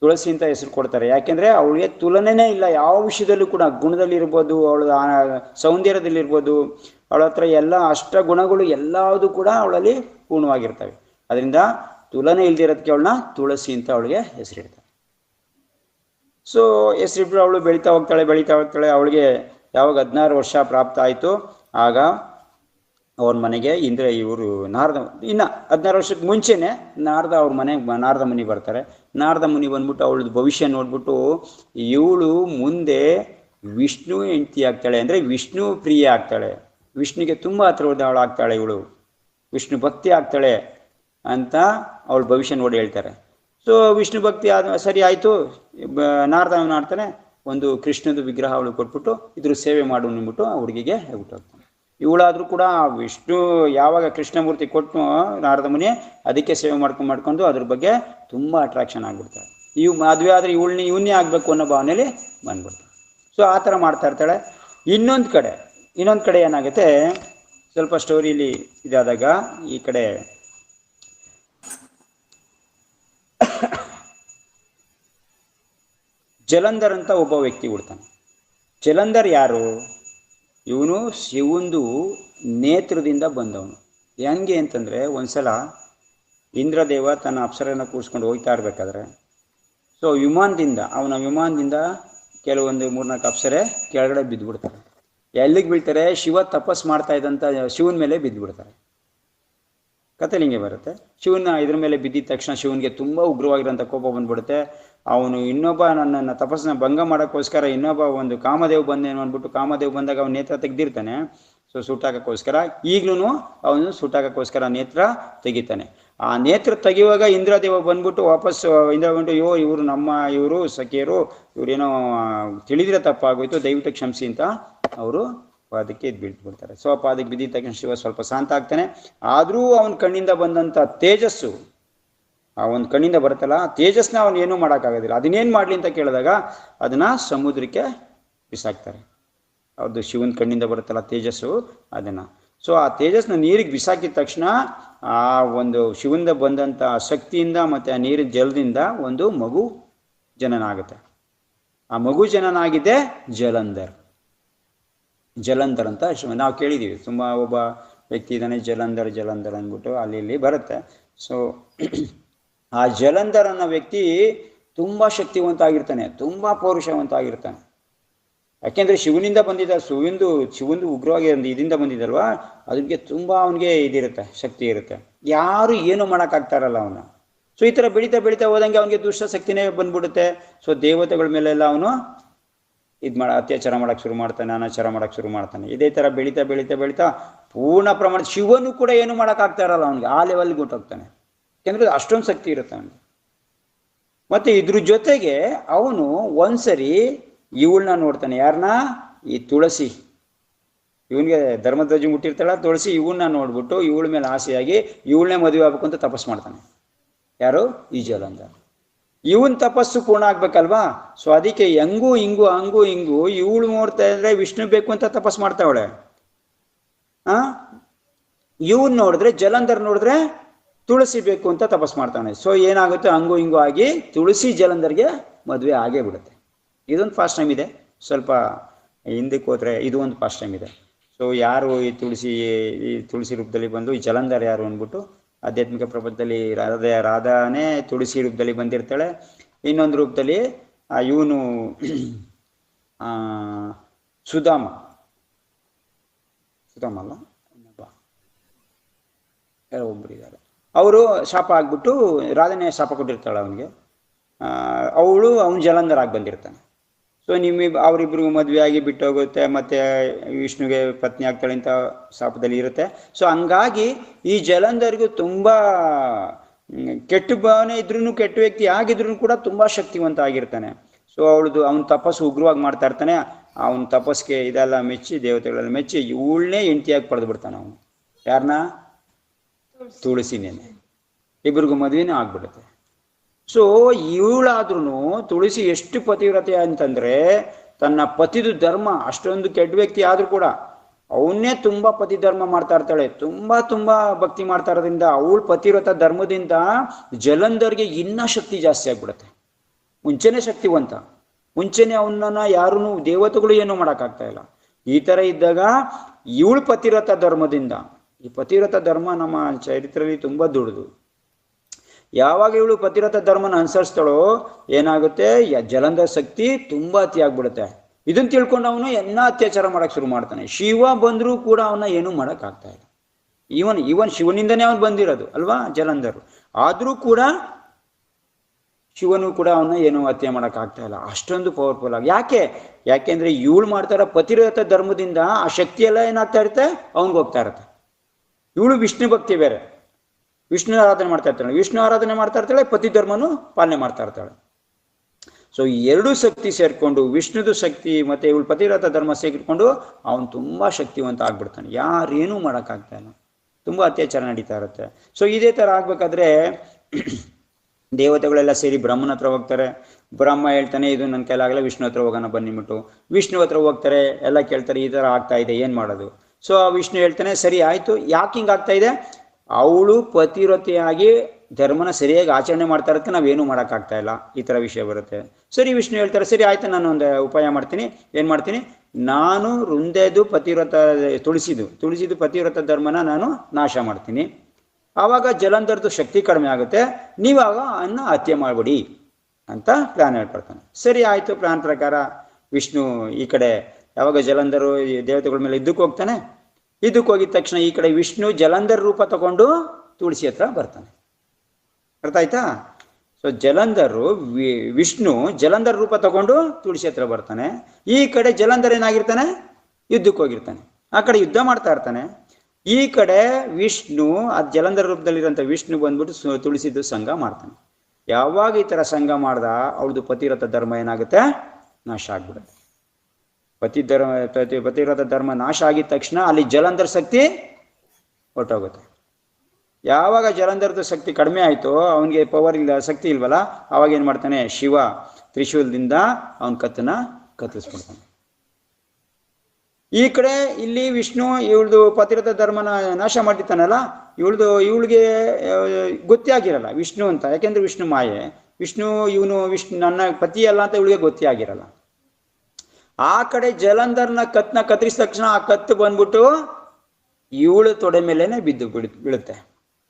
ತುಳಸಿ ಅಂತ ಹೆಸರು ಕೊಡ್ತಾರೆ. ಯಾಕೆಂದ್ರೆ ಅವಳಿಗೆ ತುಲನೆನೇ ಇಲ್ಲ. ಯಾವ ವಿಷಯದಲ್ಲೂ ಕೂಡ, ಗುಣದಲ್ಲಿರ್ಬೋದು, ಅವಳ ಸೌಂದರ್ಯದಲ್ಲಿ ಸೌಂದರ್ಯದಲ್ಲಿರ್ಬೋದು, ಅವಳ ಹತ್ರ ಎಲ್ಲ ಅಷ್ಟ ಗುಣಗಳು ಎಲ್ಲದೂ ಕೂಡ ಅವಳಲ್ಲಿ ಪೂರ್ಣವಾಗಿರ್ತವೆ. ಅದರಿಂದ ತುಲನೆ ಇಲ್ದಿರೋದಕ್ಕೆ ಅವಳನ್ನ ತುಳಸಿ ಅಂತ ಅವಳಿಗೆ ಹೆಸರಿಡ್ತಾರೆ ಸೊ ಹೆಸರಿಬ್ರು ಅವಳು ಬೆಳೀತಾ ಹೋಗ್ತಾಳೆ ಬೆಳೀತಾ ಹೋಗ್ತಾಳೆ. ಅವಳಿಗೆ ಯಾವಾಗ ಹದಿನಾರು ವರ್ಷ ಪ್ರಾಪ್ತ ಆಯಿತು. ಆಗ ಅವ್ರ ಮನೆಗೆ ಇಂದ್ರ ಇವರು ನಾರದ, ಇನ್ನ ಹದಿನಾರು ವರ್ಷಕ್ಕೆ ಮುಂಚೆನೆ ನಾರದ ಅವ್ರ ಮನೆಗೆ ನಾರದ ಮುನಿ ಬರ್ತಾರೆ. ನಾರದ ಮುನಿ ಬಂದ್ಬಿಟ್ಟು ಅವಳದ್ದು ಭವಿಷ್ಯ ನೋಡ್ಬಿಟ್ಟು ಇವಳು ಮುಂದೆ ವಿಷ್ಣು ಹೆಂಡತಿ ಆಗ್ತಾಳೆ ಅಂದರೆ ವಿಷ್ಣು ಪ್ರಿಯ ಆಗ್ತಾಳೆ. ವಿಷ್ಣುಗೆ ತುಂಬ ಹತ್ರವಾದವಳು ಆಗ್ತಾಳೆ ಇವಳು. ವಿಷ್ಣು ಭಕ್ತಿ ಆಗ್ತಾಳೆ ಅಂತ ಅವಳು ಭವಿಷ್ಯ ನೋಡಿ ಹೇಳ್ತಾರೆ. ಸೊ ವಿಷ್ಣು ಭಕ್ತಿ ಆದ ಸರಿ ಆಯಿತು. ನಾರದ ಮಾಡ್ತಾನೆ ಒಂದು ಕೃಷ್ಣದ ವಿಗ್ರಹ ಅವಳು ಕೊಟ್ಬಿಟ್ಟು ಇದ್ರ ಸೇವೆ ಮಾಡು ಅಂದ್ಬಿಟ್ಟು ಆ ಹುಡುಗಿಗೆ ಹೇಳ್ಬಿಟ್ಟು ಇವಳಾದ್ರೂ ಕೂಡ ವಿಷ್ಣು ಯಾವಾಗ ಕೃಷ್ಣಮೂರ್ತಿ ಕೊಟ್ಟು ನಾರದ ಮುನಿ ಅದಕ್ಕೆ ಸೇವೆ ಮಾಡ್ಕೊಂಡು ಮಾಡ್ಕೊಂಡು ಅದ್ರ ಬಗ್ಗೆ ತುಂಬ ಅಟ್ರಾಕ್ಷನ್ ಆಗ್ಬಿಡ್ತಾಳೆ. ಇವ್ ಮದುವೆ ಆದರೆ ಇವಳನ್ನ ಇವನ್ನೇ ಆಗಬೇಕು ಅನ್ನೋ ಭಾವನೆಯಲ್ಲಿ ಬಂದ್ಬಿಡ್ತಾಳೆ. ಸೊ ಆ ಥರ ಮಾಡ್ತಾ ಇರ್ತಾಳೆ. ಇನ್ನೊಂದು ಕಡೆ ಇನ್ನೊಂದು ಕಡೆ ಏನಾಗುತ್ತೆ, ಸ್ವಲ್ಪ ಸ್ಟೋರಿಲಿ ಇದಾದಾಗ ಈ ಕಡೆ ಜಲಂಧರ್ ಅಂತ ಒಬ್ಬ ವ್ಯಕ್ತಿ ಹುಡ್ತಾನೆ. ಜಲಂಧರ್ ಯಾರು? ಇವನು ಶಿವಂದು ನೇತ್ರದಿಂದ ಬಂದವನು. ಹೆಂಗೆ ಅಂತಂದರೆ ಒಂದ್ಸಲ ಇಂದ್ರದೇವ ತನ್ನ ಅಪ್ಸರನ ಕೂರಿಸ್ಕೊಂಡು ಹೋಗ್ತಾ ಇರ್ಬೇಕಾದ್ರೆ, ಸೊ ವಿಮಾನದಿಂದ, ಅವನ ವಿಮಾನದಿಂದ ಕೆಲವೊಂದು ಮೂರ್ನಾಲ್ಕು ಅಪ್ಸರೆ ಕೆಳಗಡೆ ಬಿದ್ದುಬಿಡ್ತಾರೆ ಎಲ್ಲಿಗೆ ಬೀಳ್ತಾರೆ? ಶಿವ ತಪಸ್ ಮಾಡ್ತಾ ಇದ್ದಂಥ ಶಿವನ ಮೇಲೆ ಬಿದ್ದುಬಿಡ್ತಾರೆ ಕತೆ ಹಿಂಗೆ ಬರುತ್ತೆ. ಶಿವನ ಇದ್ರ ಮೇಲೆ ಬಿದ್ದಿದ ತಕ್ಷಣ ಶಿವನಿಗೆ ತುಂಬ ಉಗ್ರವಾಗಿರೋಂಥ ಕೋಪ ಬಂದ್ಬಿಡುತ್ತೆ. ಅವನು ಇನ್ನೊಬ್ಬ ನನ್ನನ್ನು ತಪಸ್ಸನ್ನ ಭಂಗ ಮಾಡೋಕ್ಕೋಸ್ಕರ ಇನ್ನೊಬ್ಬ ಒಂದು ಕಾಮದೇವ್ ಬಂದೇನು ಅಂದ್ಬಿಟ್ಟು ಕಾಮದೇವ್ ಬಂದಾಗ ಅವನ ನೇತ್ರ ತೆಗ್ದಿರ್ತಾನೆ. ಸೊ ಸುಟ್ಟಾಕೋಸ್ಕರ ಈಗ್ಲೂ ಅವನು ಸುಟ್ಟಾಕೋಸ್ಕರ ನೇತ್ರ ತೆಗಿತಾನೆ. ಆ ನೇತ್ರ ತೆಗೆಯುವಾಗ ಇಂದ್ರದೇವ ಬಂದ್ಬಿಟ್ಟು ವಾಪಸ್ ಇಂದ್ರ ಬಂದು ಯೋ ಇವರು ನಮ್ಮ ಇವರು, ಸಖಿಯರು, ಇವರೇನೋ ತಿಳಿದಿರೋ ತಪ್ಪಾಗೋಯ್ತು, ದಯವಿಟ್ಟು ಕ್ಷಮಿಸಿ ಅಂತ ಅವರು ಪಾದಕ್ಕೆ ಬೀಳ್ಬಿಡ್ತಾರೆ ಸೊ ಪಾದಕ್ಕೆ ಬಿದ್ದಿದ್ದ ತಕ್ಷಣ ಶಿವ ಸ್ವಲ್ಪ ಶಾಂತ ಆಗ್ತಾನೆ. ಆದರೂ ಅವನ ಕಣ್ಣಿಂದ ಬಂದಂಥ ತೇಜಸ್ಸು ಆ ಒಂದು ಕಣ್ಣಿಂದ ಬರುತ್ತಲ್ಲ ತೇಜಸ್ನ ಅವನು ಏನೂ ಮಾಡೋಕ್ಕಾಗೋದಿಲ್ಲ. ಅದನ್ನೇನು ಮಾಡಲಿ ಅಂತ ಕೇಳಿದಾಗ ಅದನ್ನು ಸಮುದ್ರಕ್ಕೆ ಬಿಸಾಕ್ತಾರೆ. ಅದು ಶಿವನ ಕಣ್ಣಿಂದ ಬರುತ್ತಲ್ಲ ತೇಜಸ್ಸು ಅದನ್ನು. ಸೊ ಆ ತೇಜಸ್ನ ನೀರಿಗೆ ಬಿಸಾಕಿದ ತಕ್ಷಣ ಆ ಒಂದು ಶಿವನಿಂದ ಬಂದಂಥ ಶಕ್ತಿಯಿಂದ ಮತ್ತು ಆ ನೀರಿನ ಜಲದಿಂದ ಒಂದು ಮಗು ಜನನ ಆಗುತ್ತೆ ಆ ಮಗು ಜನನ ಆಗಿದೆ ಜಲಂಧರ್. ಜಲಂಧರ್ ಅಂತ ನಾವು ಕೇಳಿದ್ದೀವಿ ತುಂಬ ಒಬ್ಬ ವ್ಯಕ್ತಿ ಇದ್ದಾನೆ, ಜಲಂಧರ್ ಜಲಂಧರ್ ಅಂದ್ಬಿಟ್ಟು ಅಲ್ಲಿ ಇಲ್ಲಿ ಬರುತ್ತೆ. ಸೊ ಆ ಜಲಂಧರ್ ಅನ್ನೋ ವ್ಯಕ್ತಿ ತುಂಬ ಶಕ್ತಿವಂತ ಆಗಿರ್ತಾನೆ ತುಂಬ ಪೌರುಷವಂತ ಆಗಿರ್ತಾನೆ ಯಾಕೆಂದ್ರೆ ಶಿವನಿಂದ ಬಂದಿದ್ದ ಶಿವಂದು ಶಿವಂದು ಉಗ್ರವಾಗಿ ಒಂದು ಇದರಿಂದ ಬಂದಿದ್ದಲ್ವಾ ಅದಕ್ಕೆ ತುಂಬ ಅವನಿಗೆ ಇದಿರುತ್ತೆ, ಶಕ್ತಿ ಇರುತ್ತೆ. ಯಾರು ಏನು ಮಾಡೋಕ್ಕಾಗ್ತಾರಲ್ಲ ಅವನ. ಸೊ ಈ ಥರ ಬೆಳೀತಾ ಬೆಳೀತಾ ಹೋದಂಗೆ ಅವನಿಗೆ ದುಷ್ಟ ಶಕ್ತಿನೇ ಬಂದ್ಬಿಡುತ್ತೆ. ಸೊ ದೇವತೆಗಳ ಮೇಲೆಲ್ಲ ಅವನು ಇದು ಮಾಡ, ಅತ್ಯಾಚಾರ ಮಾಡೋಕ್ಕೆ ಶುರು ಮಾಡ್ತಾನೆ, ಅನಾಚಾರ ಮಾಡೋಕ್ಕೆ ಶುರು ಮಾಡ್ತಾನೆ. ಇದೇ ಥರ ಬೆಳೀತಾ ಬೆಳೀತಾ ಬೆಳೀತಾ ಪೂರ್ಣ ಪ್ರಮಾಣ, ಶಿವನು ಕೂಡ ಏನು ಮಾಡೋಕ್ಕಾಗ್ತಾ ಇರಲ್ಲ ಅವನಿಗೆ, ಆ ಲೆವೆಲ್ಗೆ ಹೊಟ್ಟೋಗ್ತಾನೆ ಯಾಕೆಂದ್ರೆ ಅಷ್ಟೊಂದು ಶಕ್ತಿ ಇರುತ್ತೆ ಅವನಿಗೆ. ಮತ್ತೆ ಇದ್ರ ಜೊತೆಗೆ ಅವನು ಒಂದ್ಸರಿ ಇವಳನ್ನ ನೋಡ್ತಾನೆ. ಯಾರನ್ನ ಈ ತುಳಸಿ. ಇವನಿಗೆ ಧರ್ಮಧ್ವಜ ಮುಟ್ಟಿರ್ತಾಳ ತುಳಸಿ ಇವಳನ್ನ ನೋಡ್ಬಿಟ್ಟು ಇವಳ ಮೇಲೆ ಆಸೆಯಾಗಿ ಇವಳನ್ನೇ ಮದುವೆ ಆಗ್ಬೇಕು ಅಂತ ತಪಸ್ ಮಾಡ್ತಾನೆ. ಯಾರು? ಈ ಅಂತ ಇವನ್ ತಪಸ್ಸು ಪೂರ್ಣ ಆಗ್ಬೇಕಲ್ವಾ? ಸೊ ಅದಕ್ಕೆ ಹೆಂಗು ಹಿಂಗು ಹಂಗು ಹಿಂಗು ಇವಳು ನೋಡ್ತಾ ಇದ್ರೆ ವಿಷ್ಣು ಬೇಕು ಅಂತ ತಪಸ್ ಮಾಡ್ತಾವಳೆ. ಆ? ಇವನ್ ನೋಡಿದ್ರೆ ಜಲಂಧರ್ ನೋಡಿದ್ರೆ ತುಳಸಿ ಬೇಕು ಅಂತ ತಪಸ್ ಮಾಡ್ತಾನೆ ಸೊ ಏನಾಗುತ್ತೆ? ಹಂಗು ಹಿಂಗು ಆಗಿ ತುಳಸಿ ಜಲಂಧರ್ಗೆ ಮದುವೆ ಆಗೇ ಬಿಡುತ್ತೆ. ಇದೊಂದು ಫಾಸ್ಟ್ ಟೈಮ್ ಇದೆ. ಸ್ವಲ್ಪ ಹಿಂದಕ್ಕೆ ಹೋದ್ರೆ ಇದು ಒಂದು ಫಾಸ್ಟ್ ಟೈಮ್ ಇದೆ. ಸೊ ಯಾರು ಈ ತುಳಸಿ ಈ ತುಳಸಿ ರೂಪದಲ್ಲಿ ಬಂದು, ಈ ಜಲಂಧರ್ ಯಾರು ಅಂದ್ಬಿಟ್ಟು, ಆಧ್ಯಾತ್ಮಿಕ ಪ್ರಪಂಚದಲ್ಲಿ ರಾಧೆ ರಾಧಾನೇ ತುಳಸಿ ರೂಪದಲ್ಲಿ ಬಂದಿರ್ತಾಳೆ. ಇನ್ನೊಂದು ರೂಪದಲ್ಲಿ ಇವನು ಸುಧಾಮ. ಸುಧಾಮ ಅಲ್ಲ? ಇದ್ದಾರೆ. ಅವರು ಶಾಪ ಆಗ್ಬಿಟ್ಟು ರಾಧನೆ ಶಾಪ ಕೊಟ್ಟಿರ್ತಾಳೆ ಅವನಿಗೆ. ಅವಳು ಅವನು ಜಲಂಧರ್ ಆಗಿ ಬಂದಿರ್ತಾನೆ ಸೊ ನಿಮ್ಮ ಅವರಿಬ್ಬರಿಗೂ ಮದುವೆ ಆಗಿ ಬಿಟ್ಟು ಹೋಗುತ್ತೆ ಮತ್ತೆ ವಿಷ್ಣುಗೆ ಪತ್ನಿ ಆಗ್ತಾಳೆ ಅಂತ ಶಾಪದಲ್ಲಿ ಇರುತ್ತೆ. ಸೊ ಹಂಗಾಗಿ ಈ ಜಲಂಧರ್ಗೂ ತುಂಬ ಕೆಟ್ಟ ಭಾವನೆ ಇದ್ರೂ ಕೆಟ್ಟ ವ್ಯಕ್ತಿ ಆಗಿದ್ರು ಕೂಡ ತುಂಬ ಶಕ್ತಿವಂತ ಆಗಿರ್ತಾನೆ. ಸೊ ಅವಳದು, ಅವನ ತಪಸ್ಸು ಉಗ್ರವಾಗಿ ಮಾಡ್ತಾ ಇರ್ತಾನೆ. ಅವನ ತಪಸ್ಸಿಗೆ ಇದೆಲ್ಲ ಮೆಚ್ಚಿ, ದೇವತೆಗಳೆಲ್ಲ ಮೆಚ್ಚಿ ಇವಳನ್ನೇ ಹೆಂಡತಿಯಾಗಿ ಪಡೆದು ಬಿಡ್ತಾನೆ ಅವನು. ಯಾರನ್ನ ತುಳಸಿನೇನೆ. ಇಬ್ಬರಿಗೂ ಮದುವೆನೇ ಆಗ್ಬಿಡುತ್ತೆ. ಸೊ ಇವಳಾದ್ರೂ ತುಳಸಿ ಎಷ್ಟು ಪತಿವ್ರತೆ ಅಂತಂದ್ರೆ ತನ್ನ ಪತಿದು ಧರ್ಮ, ಅಷ್ಟೊಂದು ಕೆಟ್ಟ ವ್ಯಕ್ತಿ ಆದ್ರೂ ಕೂಡ ಅವನ್ನೇ ತುಂಬಾ ಪತಿ ಧರ್ಮ ಮಾಡ್ತಾ ಇರ್ತಾಳೆ. ತುಂಬಾ ತುಂಬಾ ಭಕ್ತಿ ಮಾಡ್ತಾ ಇರೋದ್ರಿಂದ ಅವಳು ಪತಿವ್ರತ ಧರ್ಮದಿಂದ ಜಲಂಧರ್ಗೆ ಇನ್ನ ಶಕ್ತಿ ಜಾಸ್ತಿ ಆಗ್ಬಿಡುತ್ತೆ. ಮುಂಚೆನೆ ಶಕ್ತಿವಂತ. ಮುಂಚೆನೆ ಅವನನ್ನ ಯಾರೂ ದೇವತೆಗಳು ಏನು ಮಾಡೋಕ್ಕಾಗ್ತಾ ಇಲ್ಲ. ಈ ತರ ಇದ್ದಾಗ ಇವಳು ಪತಿವ್ರತ ಧರ್ಮದಿಂದ ಈ ಪತಿವ್ರತ ಧರ್ಮ ನಮ್ಮ ಚರಿತ್ರೆಯಲ್ಲಿ ತುಂಬ ದೊಡ್ಡದು ಯಾವಾಗ ಇವಳು ಪತಿರಥ ಧರ್ಮನ ಅನುಸರಿಸ್ತಾಳೋ ಏನಾಗುತ್ತೆ? ಜಲಂಧ ಶಕ್ತಿ ತುಂಬಾ ಅತಿ ಆಗ್ಬಿಡುತ್ತೆ. ಇದನ್ನ ತಿಳ್ಕೊಂಡು ಅವನು ಎಲ್ಲ ಅತ್ಯಾಚಾರ ಮಾಡಕ್ ಶುರು ಮಾಡ್ತಾನೆ. ಶಿವ ಬಂದರೂ ಕೂಡ ಅವನ್ನ ಏನೂ ಮಾಡಕ್ ಆಗ್ತಾ ಇಲ್ಲ. ಇವನ್ ಇವನ್ ಶಿವನಿಂದನೇ ಅವನು ಬಂದಿರೋದು, ಅಲ್ವಾ? ಜಲಂಧರು. ಆದರೂ ಕೂಡ ಶಿವನು ಕೂಡ ಅವನ್ನ ಏನು ಹತ್ಯೆ ಮಾಡಕ್ ಆಗ್ತಾ ಇಲ್ಲ. ಅಷ್ಟೊಂದು ಪವರ್ಫುಲ್ ಆಗಿ. ಯಾಕೆ? ಯಾಕೆಂದ್ರೆ ಇವಳು ಮಾಡ್ತಾರ ಪತಿರಥ ಧರ್ಮದಿಂದ ಆ ಶಕ್ತಿ ಎಲ್ಲ ಏನಾಗ್ತಾ ಇರುತ್ತೆ? ಅವನಿಗೆ ಹೋಗ್ತಾ ಇರುತ್ತೆ. ಇವಳು ವಿಷ್ಣು ಭಕ್ತಿ ಬೇರೆ. ವಿಷ್ಣು ಆರಾಧನೆ ಮಾಡ್ತಾ ಇರ್ತಾಳೆ. ವಿಷ್ಣು ಆರಾಧನೆ ಮಾಡ್ತಾ ಇರ್ತಾಳೆ ಪತಿ ಧರ್ಮನು ಪಾಲನೆ ಮಾಡ್ತಾ ಇರ್ತಾಳೆ. ಸೊ ಈ ಎರಡು ಶಕ್ತಿ ಸೇರ್ಕೊಂಡು, ವಿಷ್ಣುದು ಶಕ್ತಿ ಮತ್ತೆ ಇವಳು ಪತಿರಥ ಧರ್ಮ ಸೇರಿಕೊಂಡು, ಅವನು ತುಂಬಾ ಶಕ್ತಿವಂತ ಆಗ್ಬಿಡ್ತಾನೆ. ಯಾರೇನೂ ಮಾಡೋಕ್ಕಾಗ್ತಾ ಇಲ್ಲ. ತುಂಬಾ ಅತ್ಯಾಚಾರ ನಡೀತಾ ಇರುತ್ತೆ. ಸೊ ಇದೇ ತರ ಆಗ್ಬೇಕಾದ್ರೆ, ದೇವತೆಗಳೆಲ್ಲ ಸೇರಿ ಬ್ರಹ್ಮನ ಹತ್ರ ಹೋಗ್ತಾರೆ. ಬ್ರಹ್ಮ ಹೇಳ್ತಾನೆ, ಇದು ನನ್ನ ಕೈಲಾಗಲ್ಲ, ವಿಷ್ಣು ಹತ್ರ ಹೋಗೋಣ ಬನ್ನಿಬಿಟ್ಟು ವಿಷ್ಣು ಹತ್ರ ಹೋಗ್ತಾರೆ, ಎಲ್ಲ ಕೇಳ್ತಾರೆ, ಈ ಥರ ಆಗ್ತಾ ಇದೆ, ಏನು ಮಾಡೋದು? ಸೊ ವಿಷ್ಣು ಹೇಳ್ತಾನೆ, ಸರಿ ಆಯಿತು, ಯಾಕೆ ಹಿಂಗಾಗ್ತಾ ಇದೆ? ಅವಳು ಪತಿವ್ರತೆಯಾಗಿ ಧರ್ಮನ ಸರಿಯಾಗಿ ಆಚರಣೆ ಮಾಡ್ತಾ ಇರೋಕ್ಕೆ ನಾವೇನು ಮಾಡೋಕ್ಕಾಗ್ತಾ ಇಲ್ಲ. ಈ ಥರ ವಿಷಯ ಬರುತ್ತೆ. ಸರಿ, ವಿಷ್ಣು ಹೇಳ್ತಾರೆ, ಸರಿ ಆಯ್ತು, ನಾನು ಒಂದು ಉಪಾಯ ಮಾಡ್ತೀನಿ. ಏನು ಮಾಡ್ತೀನಿ? ನಾನು ರುಂದೆದು ಪತಿವ್ರತ ತುಳಸಿದು ತುಳಸಿದು ಪತಿವ್ರತ ಧರ್ಮನ ನಾನು ನಾಶ ಮಾಡ್ತೀನಿ. ಆವಾಗ ಜಲಂಧರದ್ದು ಶಕ್ತಿ ಕಡಿಮೆ ಆಗುತ್ತೆ, ನೀವಾಗ ಅನ್ನ ಹತ್ಯೆ ಮಾಡ್ಬಿಡಿ ಅಂತ ಪ್ಲಾನ್ ಹೇಳ್ಕೊಡ್ತಾನೆ. ಸರಿ ಆಯಿತು ಪ್ಲಾನ್ ಪ್ರಕಾರ ವಿಷ್ಣು ಈ ಕಡೆ ಯಾವಾಗ ಜಲಂಧರು ದೇವತೆಗಳ ಮೇಲೆ ಯುದ್ಧಕ್ಕೆ ಹೋಗ್ತಾನೆ, ಇದಕ್ಕೆ ಹೋಗಿದ ತಕ್ಷಣ ಈ ಕಡೆ ವಿಷ್ಣು ಜಲಂಧರ್ ರೂಪ ತಗೊಂಡು ತುಳಸಿ ಹತ್ರ ಬರ್ತಾನೆ. ಅರ್ಥ ಆಯ್ತಾ? ಸೊ ಜಲಂಧರು ವಿಷ್ಣು ಜಲಂಧರ್ ರೂಪ ತಗೊಂಡು ತುಳಸಿ ಹತ್ರ ಬರ್ತಾನೆ. ಈ ಕಡೆ ಜಲಂಧರ್ ಏನಾಗಿರ್ತಾನೆ? ಯುದ್ಧಕ್ಕೆ ಹೋಗಿರ್ತಾನೆ. ಆ ಕಡೆ ಯುದ್ಧ ಮಾಡ್ತಾ ಇರ್ತಾನೆ. ಈ ಕಡೆ ವಿಷ್ಣು, ಆ ಜಲಂಧರ್ ರೂಪದಲ್ಲಿರೋಂಥ ವಿಷ್ಣು ಬಂದ್ಬಿಟ್ಟು ತುಳಸಿದ್ದು ಸಂಘ ಮಾಡ್ತಾನೆ. ಯಾವಾಗ ಈ ಥರ ಸಂಘ ಮಾಡ್ದ ಅವಳದು ಪತಿರಥ ಧರ್ಮ ಏನಾಗುತ್ತೆ? ನಾಶ ಆಗ್ಬಿಡುತ್ತೆ. ಪತಿ ಧರ್ಮ ಪತಿವ್ರತ ಧರ್ಮ ನಾಶ ಆಗಿದ ತಕ್ಷಣ ಅಲ್ಲಿ ಜಲಂಧರ್ ಶಕ್ತಿ ಹೊರಟೋಗುತ್ತೆ. ಯಾವಾಗ ಜಲಂಧರದ ಶಕ್ತಿ ಕಡಿಮೆ ಆಯಿತು, ಅವನಿಗೆ ಪವರ್ ಇಲ್ಲ, ಶಕ್ತಿ ಇಲ್ವಲ್ಲ, ಅವಾಗ ಏನು ಮಾಡ್ತಾನೆ? ಶಿವ ತ್ರಿಶೂಲದಿಂದ ಅವನ ಕತ್ತನ್ನ ಕತ್ತರಿಸ್ಬಿಡ್ತಾನೆ. ಈ ಕಡೆ ಇಲ್ಲಿ ವಿಷ್ಣು ಇವಳದು ಪತಿರಥ ಧರ್ಮನ ನಾಶ ಮಾಡಿರ್ತಾನಲ್ಲ ಇವಳದು, ಇವಳಿಗೆ ಗೊತ್ತೇ ಆಗಿರಲ್ಲ ವಿಷ್ಣು ಅಂತ. ಯಾಕೆಂದ್ರೆ ವಿಷ್ಣು ಮಾಯೆ. ವಿಷ್ಣು, ಇವನು ವಿಷ್ಣು, ನನ್ನ ಪತಿ ಅಲ್ಲ ಅಂತ ಇವಳಿಗೆ ಗೊತ್ತೇ ಆಗಿರಲ್ಲ ಆ ಕಡೆ ಜಲಂಧರ್ನ ಕತ್ನ ಕತ್ತರಿಸಿದ ತಕ್ಷಣ ಆ ಕತ್ತು ಬಂದ್ಬಿಟ್ಟು ಇವಳು ತೊಡೆ ಮೇಲೇನೆ ಬಿದ್ದು ಬಿಡ್, ಬೀಳುತ್ತೆ.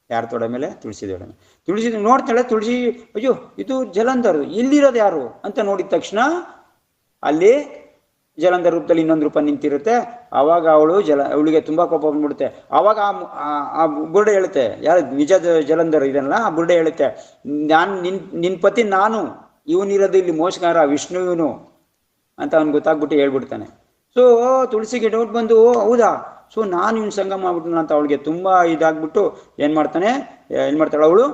ಯಾರ ತೊಡೆ ಮೇಲೆ? ತುಳಸಿ ತೊಡೆ ತುಳಸಿ ನೋಡ್ತಾಳೆ, ತುಳಸಿ, ಅಯ್ಯೋ, ಇದು ಜಲಂಧರ್, ಇಲ್ಲಿರೋದು ಯಾರು ಅಂತ ನೋಡಿದ ತಕ್ಷಣ ಅಲ್ಲಿ ಜಲಂಧರ್ ರೂಪದಲ್ಲಿ ಇನ್ನೊಂದು ರೂಪ ನಿಂತಿರುತ್ತೆ. ಅವಾಗ ಅವಳು ಜಲ, ಅವಳಿಗೆ ತುಂಬಾ ಕೋಪ ಬಂದ್ಬಿಡುತ್ತೆ. ಅವಾಗ ಆ ಬುರುಡೆ ಹೇಳುತ್ತೆ, ಯಾರು ನಿಜ ಜಲಂಧರ್ ಇದನ್ನಲ್ಲ ಆ ಬುರುಡೆ ಹೇಳುತ್ತೆ, ನಾನು ನಿನ್ ನಿನ್ ಪತಿ ನಾನು, ಇವನಿರೋದು ಇಲ್ಲಿ ಮೋಸಗಾರ ವಿಷ್ಣು ಇವನು. ಅಂತ ಅವ್ನು ಗೊತ್ತಾಗ್ಬಿಟ್ಟು ಹೇಳ್ಬಿಡ್ತಾನೆ. ಸೊ ತುಳಸಿಗೆ ಡೌಟ್ ಬಂದು "ಓ, ಹೌದಾ? ಸೊ ನಾನು ಇವ್ನ ಸಂಘ ಮಾಡ್ಬಿಟ್ಟು ಅಂತ ಅವಳಿಗೆ ತುಂಬಾ ಇದಾಗ್ಬಿಟ್ಟು ಏನ್ ಮಾಡ್ತಾನೆ? ಏನ್ ಮಾಡ್ತಾಳೆ ಅವಳು?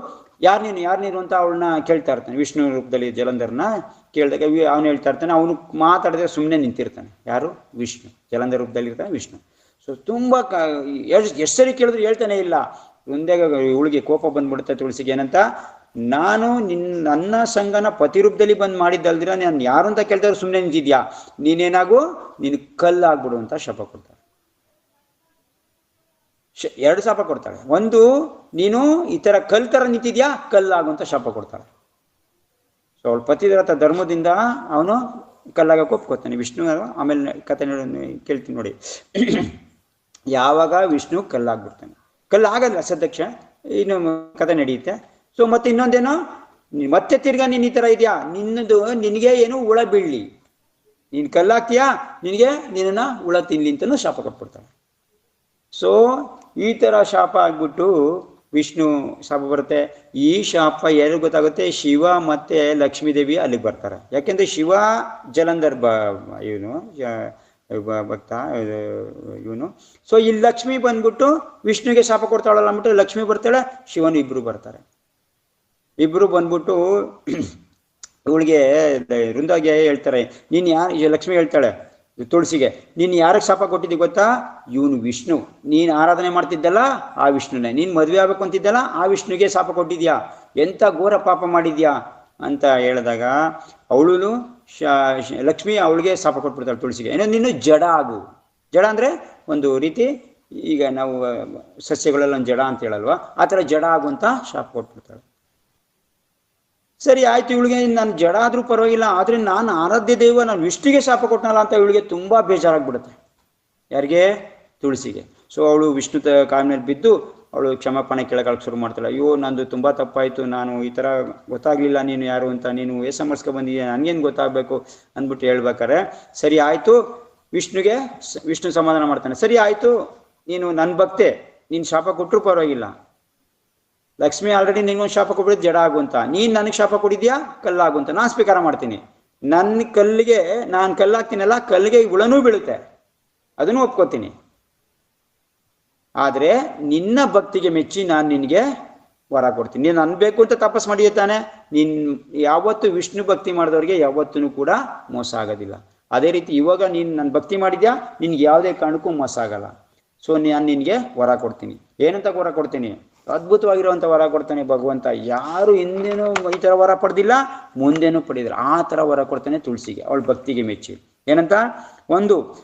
ಯಾರು ನೀನು? ಯಾರು ನೀನು? ಅಂತ ಅವಳನ್ನ ಕೇಳ್ತಾ ಇರ್ತಾನೆ. ವಿಷ್ಣು ರೂಪದಲ್ಲಿ ಜಲಂಧರ್ನ ಕೇಳಿದಾಗ ಅವನು ಹೇಳ್ತಾ ಇರ್ತಾನೆ. ಅವನು ಮಾತಾಡಿದ್ರೆ ಸುಮ್ಮನೆ ನಿಂತಿರ್ತಾನೆ. ಯಾರು? ವಿಷ್ಣು. ಜಲಂಧರ್ ರೂಪದಲ್ಲಿ ಇರ್ತಾನೆ ವಿಷ್ಣು. ಸೊ ತುಂಬಾ ಎಷ್ಟು ಸರಿ ಕೇಳಿದ್ರು ಹೇಳ್ತಾನೆ ಇಲ್ಲ. ಮುಂದೆ ಇವಳಿಗೆ ಕೋಪ ಬಂದ್ಬಿಡುತ್ತೆ ತುಳಸಿಗೆ ಏನಂತ? ನಾನು ನಿನ್, ನನ್ನ ಸಂಘನ ಪತಿರೂಪದಲ್ಲಿ ಬಂದು ಮಾಡಿದ್ದಲ್ದಿರ ನಾನು ಯಾರು ಅಂತ ಕೇಳ್ತಾರೆ ಸುಮ್ಮನೆ ನಿಂತಿದ್ಯಾ? ನೀನೇನಾಗು? ನೀನು ಕಲ್ಲಾಗ್ಬಿಡು ಅಂತ ಶಪ ಕೊಡ್ತಾರೆ ಎರಡು ಶಾಪ ಕೊಡ್ತಾಳೆ. ಒಂದು, ನೀನು ಈ ತರ ಕಲ್ ಥರ ನಿಂತಿದ್ಯಾ? ಕಲ್ಲಾಗು ಅಂತ ಶಾಪ ಕೊಡ್ತಾಳೆ. ಸೊ ಅವಳು ಪತಿವ್ರತ ಧರ್ಮದಿಂದ ಅವನು ಕಲ್ಲಾಗಕ್ಕೆ ಒಪ್ಕೋತಾನೆ. ವಿಷ್ಣು ಆಮೇಲೆ ಕಥೆ ಕೇಳ್ತೀನಿ ನೋಡಿ. ಯಾವಾಗ ವಿಷ್ಣು ಕಲ್ಲಾಗ್ಬಿಡ್ತಾನೆ. ಕಲ್ಲಾಗಲ್ಲ ಸದ್ಯಕ್ಷ ಇನ್ನು ಕಥೆ ನಡೆಯುತ್ತೆ. ಸೊ ಮತ್ತೆ ಇನ್ನೊಂದೇನೋ? ಮತ್ತೆ ತಿರ್ಗಾ ನೀನು ಈ ತರ ಇದೆಯಾ? ನಿನ್ನದು, ನಿನಗೆ ಏನು ಹುಳ ಬೀಳಲಿ? ನೀನು ಕಲ್ಲಾಕ್ತೀಯಾ? ನಿನಗೆ ನಿನ್ನ ಹುಳ ತಿನ್ಲಿ ಅಂತಲೂ ಶಾಪ ಕೊಟ್ಬಿಡ್ತಾನೆ ಸೊ ಈ ತರ ಶಾಪ ಆಗ್ಬಿಟ್ಟು ವಿಷ್ಣು ಶಾಪ ಬರುತ್ತೆ. ಈ ಶಾಪ ಯಾರಿಗೂ ಗೊತ್ತಾಗುತ್ತೆ? ಶಿವ ಮತ್ತೆ ಲಕ್ಷ್ಮೀದೇವಿ ಅಲ್ಲಿಗೆ ಬರ್ತಾರೆ. ಯಾಕೆಂದ್ರೆ ಶಿವ ಜಲಂಧರ್ ಬ, ಇವನು ಭಕ್ತ ಇವನು. ಸೊ ಇಲ್ಲಿ ಲಕ್ಷ್ಮಿ ಬಂದ್ಬಿಟ್ಟು ವಿಷ್ಣುಗೆ ಶಾಪ ಕೊಡ್ತಾಳಲ್ಲ ಅಂದ್ಬಿಟ್ಟು ಲಕ್ಷ್ಮಿ ಬರ್ತಾಳೆ, ಶಿವನು ಇಬ್ರು ಬರ್ತಾರೆ. ಇಬ್ರು ಬಂದ್ಬಿಟ್ಟು ಇವಳಿಗೆ ವೃಂದಾಗೆ ಹೇಳ್ತಾರೆ, ನೀನು ಯಾರು ಲಕ್ಷ್ಮಿ ಹೇಳ್ತಾಳೆ, ತುಳಸಿಗೆ, ನೀನು ಯಾರಿಗೆ ಶಾಪ ಕೊಟ್ಟಿದ್ದಿ ಗೊತ್ತಾ? ಇವನು ವಿಷ್ಣು. ನೀನು ಆರಾಧನೆ ಮಾಡ್ತಿದ್ದಲ್ಲ, ಆ ವಿಷ್ಣುನೇ. ನೀನು ಮದುವೆ ಆಗ್ಬೇಕು ಅಂತಿದ್ದಲ್ಲ, ಆ ವಿಷ್ಣುಗೆ ಶಾಪ ಕೊಟ್ಟಿದ್ಯಾ? ಎಂತ ಘೋರ ಪಾಪ ಮಾಡಿದ್ಯಾ? ಅಂತ ಹೇಳಿದಾಗ ಅವಳು ಲಕ್ಷ್ಮಿ ಅವಳಿಗೆ ಶಾಪ ಕೊಟ್ಬಿಡ್ತಾಳೆ ತುಳಸಿಗೆ. ಏನೋ ನೀನು ಜಡ ಆಗು ಜಡ ಅಂದ್ರೆ ಒಂದು ರೀತಿ ಈಗ ನಾವು, ಸಸ್ಯಗಳೆಲ್ಲ ಒಂದು ಜಡ ಅಂತ ಹೇಳಲ್ವಾ? ಆ ಥರ ಜಡ ಆಗು ಅಂತ ಶಾಪ ಕೊಟ್ಬಿಡ್ತಾಳೆ. ಸರಿ, ಆಯ್ತು ಇವಳಿಗೆ, ನಾನು ಜಡ ಆದ್ರೂ ಪರವಾಗಿಲ್ಲ, ಆದ್ರೆ ನಾನು ಆರಾಧ್ಯ ದೈವ, ನಾನು ವಿಷ್ಣುಗೆ ಶಾಪ ಕೊಟ್ಟನಲ್ಲ ಅಂತ ಇವಳಿಗೆ ತುಂಬಾ ಬೇಜಾರಾಗ್ಬಿಡುತ್ತೆ. ಯಾರಿಗೆ? ತುಳಸಿಗೆ. ಸೊ ಅವಳು ವಿಷ್ಣು ಮೇಲೆ ಬಿದ್ದು, ಅವಳು ಕ್ಷಮಾಪಣೆ ಕೇಳಕ್ಕೆ ಶುರು ಮಾಡ್ತಾಳೆ. ಅಯ್ಯೋ, ನಂದು ತುಂಬಾ ತಪ್ಪಾಯ್ತು, ನಾನು ಈ ತರ ಗೊತ್ತಾಗ್ಲಿಲ್ಲ, ನೀನು ಯಾರು ಅಂತ, ನೀನು ಏ ಮಾಡಿಸ್ಕೊ ಬಂದಿದ್ಯಾ ನನ್ಗೇನು ಗೊತ್ತಾಗಬೇಕು ಅಂದ್ಬಿಟ್ಟು ಹೇಳ್ಬೇಕಾರೆ ಸರಿ, ಆಯ್ತು, ವಿಷ್ಣುಗೆ ವಿಷ್ಣು ಸಮಾಧಾನ ಮಾಡ್ತಾನೆ. ಸರಿ, ಆಯ್ತು, ನೀನು ನನ್ನ ಭಕ್ತೆ, ನೀನು ಶಾಪ ಕೊಟ್ಟರು ಪರವಾಗಿಲ್ಲ. ಲಕ್ಷ್ಮಿ ಆಲ್ರೆಡಿ ನಿಂಗೊಂದು ಶಾಪ ಕೊಡಿದ್ ಜಡ ಆಗುವಂತ ನೀನ್ ನನಗೆ ಶಾಪ ಕೊಡಿದ್ಯಾ ಕಲ್ಲಾಗುವಂತ ನಾನು ಸ್ವೀಕಾರ ಮಾಡ್ತೀನಿ. ನನ್ನ ಕಲ್ಲಿಗೆ, ನಾನು ಕಲ್ಲಾಗ್ತೀನಲ್ಲ ಕಲ್ಲಿಗೆ ಹುಳನೂ ಬೀಳುತ್ತೆ. ಅದನ್ನು ಒಪ್ಕೋತೀನಿ. ಆದ್ರೆ ನಿನ್ನ ಭಕ್ತಿಗೆ ಮೆಚ್ಚಿ ನಾನು ನಿನಗೆ ವರ ಕೊಡ್ತೀನಿ. ನೀನು ಅನ್ಬೇಕು ಅಂತ ತಪಸ್ ಮಾಡಿಯುತ್ತಾನೆ ತಾನೆ ನೀನ್ ಯಾವತ್ತು ವಿಷ್ಣು ಭಕ್ತಿ ಮಾಡಿದವ್ರಿಗೆ ಯಾವತ್ತೂ ಕೂಡ ಮೋಸ ಆಗೋದಿಲ್ಲ. ಅದೇ ರೀತಿ ಇವಾಗ ನೀನು ನನ್ನ ಭಕ್ತಿ ಮಾಡಿದ್ಯಾ? ನಿನ್ಗೆ ಯಾವುದೇ ಕಾರಣಕ್ಕೂ ಮೋಸ ಆಗಲ್ಲ. ಸೊ ನಾನು ನಿನಗೆ ವರ ಕೊಡ್ತೀನಿ. ಏನಂತ ವರ ಕೊಡ್ತೀನಿ? ಅದ್ಭುತವಾಗಿರುವಂಥ ವರ ಕೊಡ್ತಾನೆ ಭಗವಂತ. ಯಾರು ಹಿಂದೇನು ಈ ಥರ ವರ ಪಡೆದಿಲ್ಲ, ಮುಂದೇನು ಪಡೆದಿಲ್ಲ. ಆ ಥರ ವರ ಕೊಡ್ತಾನೆ ತುಳಸಿಗೆ, ಅವಳ ಭಕ್ತಿಗೆ ಮೆಚ್ಚಿ. ಏನಂತ? ಒಂದು,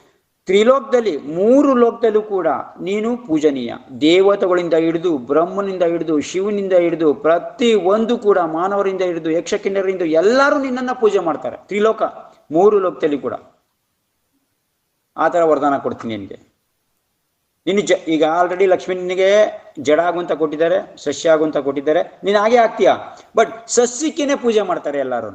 ತ್ರಿಲೋಕದಲ್ಲಿ, ಮೂರು ಲೋಕದಲ್ಲೂ ಕೂಡ ನೀನು ಪೂಜನೀಯ. ದೇವತೆಗಳಿಂದ ಹಿಡಿದು, ಬ್ರಹ್ಮನಿಂದ ಹಿಡಿದು, ಶಿವನಿಂದ ಹಿಡಿದು ಪ್ರತಿ ಒಂದು ಕೂಡ ಮಾನವರಿಂದ ಹಿಡಿದು, ಯಕ್ಷಕಿನ್ನರಿಂದ ಎಲ್ಲರೂ ನಿನ್ನನ್ನು ಪೂಜೆ ಮಾಡ್ತಾರೆ. ತ್ರಿಲೋಕ, ಮೂರು ಲೋಕದಲ್ಲಿ ಕೂಡ. ಆ ಥರ ವರದಾನ ಕೊಡ್ತೀನಿ ನಿನಗೆ. ನೀನು ಜ, ಈಗ ಆಲ್ರೆಡಿ ಲಕ್ಷ್ಮೀನಿಗೆ ಜಡ ಆಗುವಂತ ಕೊಟ್ಟಿದ್ದಾರೆ, ಸಸ್ಯ ಆಗುವಂತ ಕೊಟ್ಟಿದ್ದಾರೆ. ನೀನು ಹಾಗೆ ಆಗ್ತೀಯಾ? ಬಟ್ ಸಸ್ಯಕ್ಕೇನೆ ಪೂಜೆ ಮಾಡ್ತಾರೆ ಎಲ್ಲರೂ